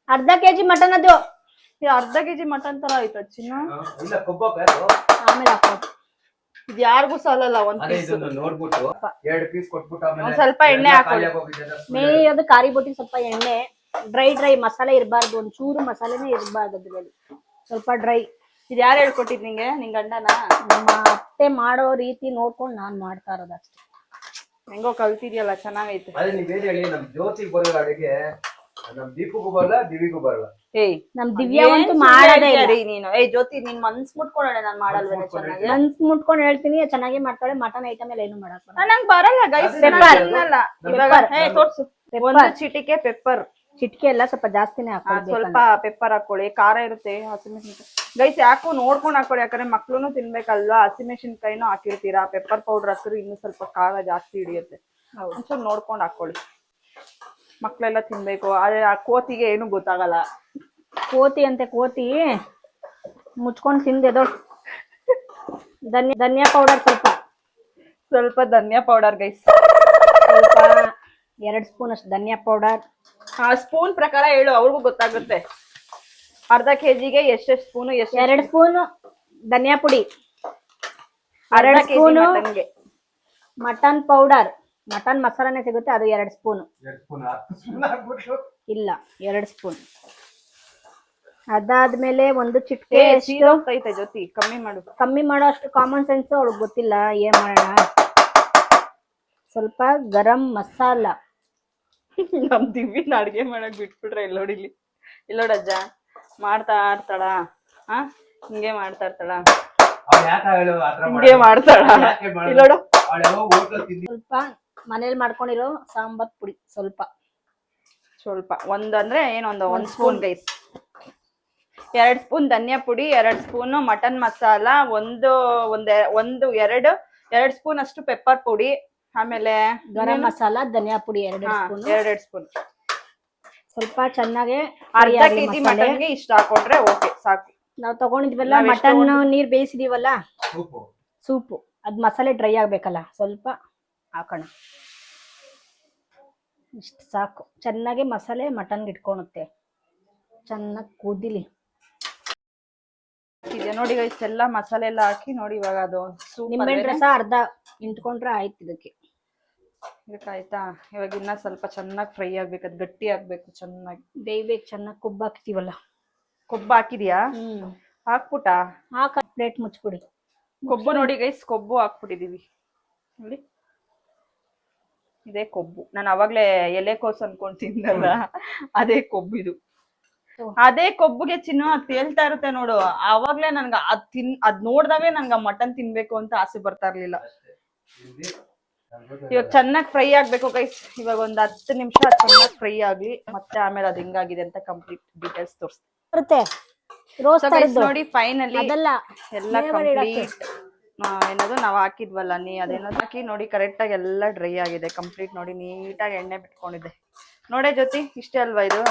ಅರ್ಧ ಕೆಜಿ ಮಟನ್ ಅದು. ಇದು ಅರ್ಧ ಕೆಜಿ ಮಟನ್ ತರ ಐತ ಚಿನ್ನ. ಇಲ್ಲ ಕೊಬ್ಬ ಆಮೇಲೆ ಹಾಕೋದು ಇದು ಯಾರಿಗೂ ಸಾಲಲ್ಲ ಒಂದ್ ಅದೇ ಪೀಸ್ ಇದನ್ನು ನೋಡ್ಬಿಟ್ಟು ಎರಡು ಪೀಸ್ ಕೊಟ್ಬಿಟ್ಟು ಆಮೇಲೆ ಒಂದ್ ಸ್ವಲ್ಪ ಎಣ್ಣೆ ಎಲ್ಲ ಹಾಕೊಳ್ಳಿ. ಅದು ಕಾರಿ ಬೋಟಿ ಸ್ವಲ್ಪ ಎಣ್ಣೆ. ಡ್ರೈ ಡ್ರೈ ಮಸಾಲೆ ಇರಬಾರ್ದು ಒಂದ್ ಚೂರು ಮಸಾಲೆನೇ ಇರಬಾರ್ದು ಅದ್ರಲ್ಲಿ. ಸ್ವಲ್ಪ ಡ್ರೈ. ಇದು ಯಾರು ಹೇಳ್ಕೊಟ್ಟಿದ್ ನಿಂಗೆ? ನಿನ್ ಗಂಡನ? ನಮ್ಮ ಅತ್ತೆ ಮಾಡೋ ರೀತಿ ನೋಡ್ಕೊಂಡು ನಾನ್ ಮಾಡ್ತಾ ಇರೋದು ಅಷ್ಟೇ. ಹೆಂಗೋ ಕಲ್ತಿದ್ಯಲ್ಲ ಚೆನ್ನಾಗೈತೆ. ಅದೇ ನೀವೇನ್ ಹೇಳಿ ನಮ್ ಜ್ಯೋತಿಗ್ ಬರೋ ಅಡಿಗೆ ನಮ್ ದೀಪಗೂ ಬರಲ್ಲ ದಿವಿಗೂ ಬರಲ್ಲ ಏಯ್ ನಮ್ ದಿವ್ಯಾ ಏನ್ ಅಂತೂ ಸುಳ್ಳು ಮಾಡೋದೇ ಇಲ್ಲ ರೀ ನೀನು? ಏಯ್ ಜ್ಯೋತಿ ನಿನ್ ಮನ್ಸ್ ಮುಟ್ಕೊಂಡೆ ನಾನ್ ಮಾಡಲ್ವೇನೆ ಚೆನ್ನಾಗಿ? ಮನ್ಸ್ ಮುಟ್ಕೊಂಡು ಹೇಳ್ತೀನಿ ಚೆನ್ನಾಗಿ ಮಾಡ್ತಾಳೆ ಮಟನ್ ಐಟಮ್ ಎಲ್ಲ ಏನು ಮಾಡಕ್ ಬರಲ್ಲ. ಆ, ಬರಲ್ಲ ಗೈಸ್ Pepper. ತಿನ್ನಲ್ಲ. ಇವಾಗ Pepper. ಏ ತೋರ್ಸು. ಒಂದು ಚಿಟಿಕೆ ಪೆಪ್ಪರ್ ಚಿಟ್ಕೆ ಎಲ್ಲ ಸ್ವಲ್ಪ ಜಾಸ್ತಿನೇ ಹಾಕೊಳ್ಳಿ ಸ್ವಲ್ಪ ಪೆಪ್ಪರ್ ಹಾಕೊಳ್ಳಿ ಖಾರ ಇರುತ್ತೆ ಹಸಿಮೆಣಸಿನ್ಕಾಯಿ ಗೈಸ್ ಯಾಕೋ ನೋಡ್ಕೊಂಡು ಹಾಕೊಳ್ಳಿ ಯಾಕಂದ್ರೆ ಮಕ್ಳು ತಿನ್ಬೇಕಲ್ವಾ? ಹಸಿಮೆಣಸಿನ್ಕಾಯಿನೂ ಹಾಕಿರ್ತೀರಾ? ಪೆಪ್ಪರ್ ಪೌಡರ್ ಹಾಕಿದ್ರೆ ಇನ್ನೂ ಸ್ವಲ್ಪ ಖಾರ ಜಾಸ್ತಿ ಹಿಡಿಯುತ್ತೆ. ಒಂಚೂರು ನೋಡ್ಕೊಂಡು ಹಾಕೊಳ್ಳಿ. ಮಕ್ಳೆಲ್ಲ ತಿನ್ಬೇಕು ಆದ್ರೆ ಆ ಕೋತಿಗೆ ಏನು ಗೊತ್ತಾಗಲ್ಲ. ಕೋತಿ ಅಂತೆ ಕೋತಿ. ಮುಚ್ಕೊಂಡು ತಿಂದೆದೋ ಧನ್ಯ ಧನಿಯಾ ಪೌಡರ್ ಸ್ವಲ್ಪ. ಸ್ವಲ್ಪ ಧನಿಯಾ ಪೌಡರ್ ಗೈಸ್ ಸ್ವಲ್ಪ ಎರಡ್ ಸ್ಪೂನ್ ಅಷ್ಟು ಧನಿಯಾ ಪೌಡರ್. ಆ ಸ್ಪೂನ್ ಪ್ರಕಾರ ಹೇಳು ಅವ್ರಿಗೂ ಗೊತ್ತಾಗುತ್ತೆ. ಅರ್ಧ ಕೆಜಿಗೆ ಎಷ್ಟೆಷ್ಟು ಸ್ಪೂನು ಎಷ್ಟು ಎರಡು ಸ್ಪೂನು ಧನಿಯಾ ಪುಡಿ. ಅರ್ಧ KG spoon ಮಟನ್ಗೆ. Mutton powder. Mutton ಮಸಾಲಾನೇ ಸಿಗುತ್ತೆ ಅದು ಎರಡು ಸ್ಪೂನು. ಇಲ್ಲ ಎರಡು ಸ್ಪೂನ್. ಅದಾದ್ಮೇಲೆ ಒಂದು ಚಿಟ್ಕೆ ಜೊತೆ ಐತೆ ಜ್ಯೋತಿ ಕಮ್ಮಿ ಮಾಡು. ಕಮ್ಮಿ ಮಾಡೋ ಅಷ್ಟು ಕಾಮನ್ ಸೆನ್ಸ್ ಅವ್ಳಿಗೆ ಗೊತ್ತಿಲ್ಲ ಏನ್ ಮಾಡೋಣ? ಸ್ವಲ್ಪ ಗರಂ ಮಸಾಲ. ನಮ್ ದಿವ್ಯನ ಅಡ್ಗೆ ಮಾಡಕ್ ಬಿಟ್ಬಿಟ್ರೆ ಇಲ್ಲಿ. ನೋಡಿಲಿ ಇಲ್ಲಿ ನೋಡಜ್ಜ ಮಾಡ್ತಾ ಇರ್ತಾಳ. ಹಾ ಹಿಂಗೆ ಮಾಡ್ತಾ ಇರ್ತಾಳ. ಹಿಂಗೆ ಮಾಡ್ತಾಳ. ಸ್ವಲ್ಪ ಮನೇಲಿ ಮಾಡ್ಕೊಂಡಿರೋ ಸಾಂಬಾರ್ ಪುಡಿ ಸ್ವಲ್ಪ. ಸ್ವಲ್ಪ. ಒಂದಂದ್ರೆ ಏನೊಂದು ಒಂದ್ ಸ್ಪೂನ್ ಗೈಸ್. ಎರಡ್ ಸ್ಪೂನ್ ಧನಿಯಾ ಪುಡಿ ಎರಡ್ ಸ್ಪೂನ್ ಮಟನ್ ಮಸಾಲ ಒಂದು ಒಂದ್ ಒಂದು ಎರಡು ಎರಡ್ ಸ್ಪೂನ್ ಅಷ್ಟು ಪೆಪ್ಪರ್ ಪುಡಿ ಆಮೇಲೆ ಗರಂ ಮಸಾಲ ಧನಿಯಾ ಪುಡಿ ಎರಡು ಸ್ಪೂನ್. ಎರಡೆರಡು ಸ್ಪೂನ್. ಸ್ವಲ್ಪ ಚೆನ್ನಾಗಿ ಅರ್ಧ ಕೆಜಿ. ಮಟನ್ಗೆ ಇಷ್ಟ ಹಾಕೊಂಡ್ರೆ ಓಕೆ ಸಾಕು. ನಾವು ತಗೊಂಡಿದ್ವಲ್ಲ ಮಟನ್? ನೀರ್ ಬೇಯಿಸಿದೀವಲ್ಲ? ಸೂಪು. ಅದ್ ಮಸಾಲೆ ಡ್ರೈ ಆಗ್ಬೇಕಲ್ಲ ಸ್ವಲ್ಪ ಹಾಕೋಣ. ಇಷ್ಟು ಸಾಕು. ಚೆನ್ನಾಗಿ ಮಸಾಲೆ ಮಟನ್ಗೆ ಇಟ್ಕೊಳುತ್ತೆ ಚೆನ್ನಾಗಿ ಕುದಿಲಿ. ಇದೆ ನೋಡಿ ಇಷ್ಟೆಲ್ಲ ಎಲ್ಲ ಮಸಾಲೆ ಎಲ್ಲ ಹಾಕಿ ನೋಡಿ ಇವಾಗ ಅದು ಸೂಪ್ ನಿಂಬೆಹಣ್ಣು ರಸ ಅರ್ಧ ಇಂಟ್ಕೊಂಡ್ರೆ ಆಯ್ತು ಇದಕ್ಕೆ. ಆಯ್ತಾ? ಇವಾಗ ಇನ್ನ ಸ್ವಲ್ಪ ಚೆನ್ನಾಗಿ ಫ್ರೈ ಆಗ್ಬೇಕು ಅದು ಗಟ್ಟಿ ಆಗ್ಬೇಕು ಚೆನ್ನಾಗಿ. ಬೇಯ್ಬೇಕು ಚೆನ್ನಾಗಿ ಕೊಬ್ಬು ಹಾಕ್ತೀವಲ್ಲ? ಕೊಬ್ಬು ಹಾಕಿದ್ಯಾ? ಹಾಕ್ಬಿಟ್ಟ? ಹಾಕ ಪ್ಲೇಟ್ ಮುಚ್ಬಿಡಿ ಕೊಬ್ಬು ನೋಡಿ ಗೈಸ್ ಕೊಬ್ಬು ಹಾಕ್ಬಿಟ್ಟಿದೀವಿ. ನೋಡಿ. ಇದೇ ಕೊಬ್ಬು. ನಾನು ಅವಾಗ್ಲೇ ಎಲೆಕೋಸು ಅನ್ಕೊಂಡ್ ತಿಂದಲ್ಲ ಅದೇ ಕೊಬ್ಬಿದು ಅದೇ ಕೊಬ್ಬುಗೆ ಚಿನ್ನ ಅದ್ ತೇಲ್ತಾ ಇರುತ್ತೆ ನೋಡು. ಅವಾಗ್ಲೇ ನನ್ಗೆ ಅದ್ ತಿನ್ ಅದ್ ನೋಡ್ದಾಗೆ ನನ್ಗೆ ಮಟನ್ ತಿನ್ಬೇಕು ಅಂತ ಆಸೆ ಬರ್ತಾ ಇರ್ಲಿಲ್ಲ. ಇವಾಗ ಚೆನ್ನಾಗಿ ಫ್ರೈ ಆಗ್ಬೇಕು ಗೈಸ್ ಇವಾಗ ಒಂದ್ ಹತ್ತು ನಿಮಿಷ ಚೆನ್ನಾಗಿ ಫ್ರೈ ಆಗ್ಲಿ ಮತ್ತೆ ಆಮೇಲೆ ಅದ್ ಹೆಂಗಾಗಿದೆ ಅಂತ ಕಂಪ್ಲೀಟ್ ಡೀಟೇಲ್ಸ್ ತೋರಿಸ್ತೀನಿ. ಬರುತ್ತೆ. ರೋಸ್ So ನೋಡಿ ಫೈನಲಿ ಅದಲ್ಲ ಎಲ್ಲ. ಕಂಪ್ಲೀಟ್ ಏನದು ನಾವು ಹಾಕಿದ್ವಲ್ಲ ನೀ ಅದೇನೋ ಹಾಕಿ ನೋಡಿ ಕರೆಕ್ಟ್ ಆಗಿ ಎಲ್ಲ ಡ್ರೈ ಆಗಿದೆ. ಕಂಪ್ಲೀಟ್ ನೋಡಿ ನೀಟಾಗಿ ಎಣ್ಣೆ ಬಿಟ್ಕೊಂಡಿದೆ ನೋಡೇ ಜ್ಯೋತಿ ಇಷ್ಟೇ ಅಲ್ವಾ ಇದು?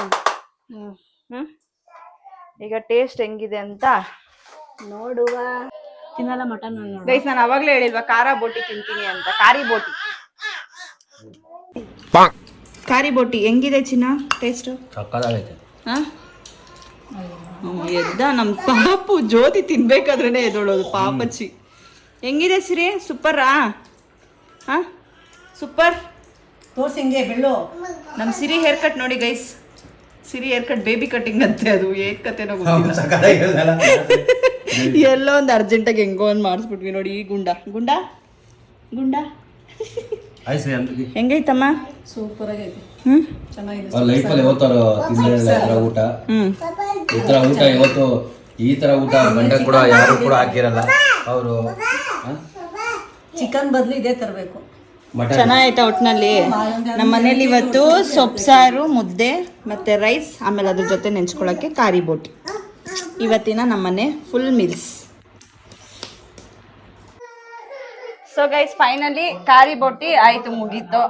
ಹ್ಮ್. ಹ್ಮ್. ಈಗ ಟೇಸ್ಟ್ ಹೆಂಗಿದೆ ಅಂತ ನೋಡುವ. ತಿನ್ನಲ್ಲ ಮಟನ್ ಗೈಸ್ ನಾನು ಅವಾಗ್ಲೇ ಹೇಳಿಲ್ವಾ ಖಾರ ಬೋಟಿ ತಿಂತೀನಿ ಅಂತ. ಕಾರಿ ಬೋಟಿ. ಕಾರಿ ಬೋಟಿ. ಹೆಂಗಿದೆ ಚಿನ್ನ? ಟೇಸ್ಟ್ ಸಕ್ಕತ್ತಾಗೈತೆ ಹಾ? ಎದ್ದ ನಮ್ಮ ಪಾಪು ಜ್ಯೋತಿ ತಿನ್ಬೇಕಾದ್ರೇನೆ ಎದೊಳೋದು ಪಾಪಚ್ಚಿ. ಹೆಂಗಿದೆ ಸಿರಿ? ಸೂಪರಾ ಹಾ? ಸೂಪರ್ ತೋರ್ಸಿಂಗೆ ಬೆಳ್ಳು. ನಮ್ ಸಿರಿ ಹೇರ್ ಕಟ್ ನೋಡಿ guys Siri hair cut baby cutting ಅಂತೆ ಅದು ಏನ್ ಕತೆನೋ ಗೊತ್ತಿಲ್ಲ. ಎಲ್ಲೋ ಒಂದು ಅರ್ಜೆಂಟಾಗಿ ಹೆಂಗೋ ಒಂದು ಮಾಡಿಸ್ಬಿಟ್ವಿ ನೋಡಿ ಈ ಗುಂಡ. ಗುಂಡ? ಗುಂಡ? ಹೆಂಗೈತಮ್ಮ? ಸೂಪರ್ ಆಗೈತೆ. ಹ್ಮ್? ಚೆನ್ನಾಗಿದೆ. ಯಾವತ್ತಾರ ಊಟ? ಹ್ಮ್. ಈ ಥರ ಊಟ ಇವತ್ತು ಈ ಥರ ಊಟ ಗಂಡ ಕೂಡ ಯಾರು ಕೂಡ ಹಾಕಿರಲ್ಲ. ಅವರು ಚಿಕನ್ ಬದಲು ಇದೇ ತರಬೇಕು. ಚೆನ್ನಾಗೈತಾ ಒಟ್ನಲ್ಲಿ. ನಮ್ಮ ಮನೇಲಿ ಇವತ್ತು ಸೊಪ್ಸಾರು ಮುದ್ದೆ, ಮತ್ತೆ ರೈಸ್, ಆಮೇಲೆ ಅದ್ರ ಜೊತೆ ನೆಂಚ್ಕೊಳ್ಳೋಕ್ಕೆ ಕಾರಿ ಬೋಟಿ. ಇವತ್ತಿನ ನಮ್ಮನೆ full meals so guys finally ಕಾರಿ ಬೋಟಿ ಆಯ್ತು ಮುಗೀತು.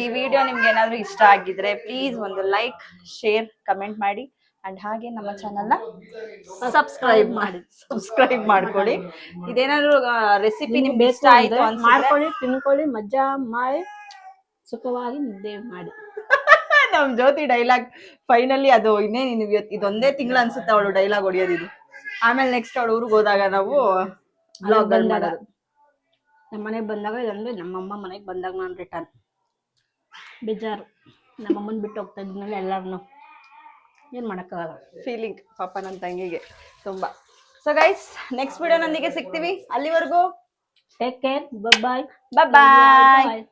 ಈ ವಿಡಿಯೋ ನಿಮ್ಗೆ ಏನಾದ್ರು ಇಷ್ಟ ಆಗಿದ್ರೆ ಪ್ಲೀಸ್ ಒಂದು ಲೈಕ್ ಶೇರ್ ಕಮೆಂಟ್ ಮಾಡಿ. ಅಂಡ್ ಹಾಗೆ ನಮ್ಮ ಚಾನಲ್ನ ಸಬ್ಸ್ಕ್ರೈಬ್ ಮಾಡಿ ಸಬ್ಸ್ಕ್ರೈಬ್ ಮಾಡ್ಕೊಳ್ಳಿ. ಇದೇನಾದ್ರು ರೆಸಿಪಿ ನಿಮ್ಗೆ ಇಷ್ಟ ಆಯ್ತು ಮಾಡ್ಕೊಳ್ಳಿ ತಿನ್ಕೊಳ್ಳಿ ಮಜಾ ಮಾಡಿ ಸುಖವಾಗಿ ನಿದ್ದೆ ಮಾಡಿ. ನಮ್ ಜ್ಯೋತಿ ಡೈಲಾಗ್ ಫೈನಲಿ ಅದು ಇನ್ನೇನು ಇವತ್ತು ಇದೊಂದೇ ತಿಂಗಳು ಅನ್ಸುತ್ತೆ ಅವಳು ಡೈಲಾಗ್ ಹೊಡಿಯೋದು ಇದು. ಆಮೇಲೆ ನೆಕ್ಸ್ಟ್ ಅವಳು ಊರಿಗೆ ಹೋದಾಗ ನಾವು ಬ್ಲಾಗ್ ಬಂದಾಗ. ಮಾಡೋದು. ನಮ್ಮ ಮನೆಗೆ ಬಂದಾಗ ಇದಂದ್ರೆ ನಮ್ಮಮ್ಮ ಮನೆಗೆ ಬಂದಾಗ ನಾನು ರಿಟರ್ನ್ ಬೇಜಾರು. ನಮ್ಮಮ್ಮನ ಬಿಟ್ಟು ಹೋಗ್ತಾ ಇದ್ನಲ್ಲ ಎಲ್ಲಾರನು. ಏನು ಮಾಡೋಕ್ಕಾಗಲ್ಲ. ಫೀಲಿಂಗ್ ಪಾಪ ನನ್ನ ತಂಗಿಗೆ ತುಂಬಾ. ಸೊ ಗೈಸ್ ನೆಕ್ಸ್ಟ್ ವಿಡಿಯೋ ನಂದಿಗೆ ಸಿಗ್ತೀವಿ. ಅಲ್ಲಿವರೆಗೂ ಟೇಕ್ ಕೇರ್ ಬಾಯ್ ಬಾಯ್ ಬಾಯ್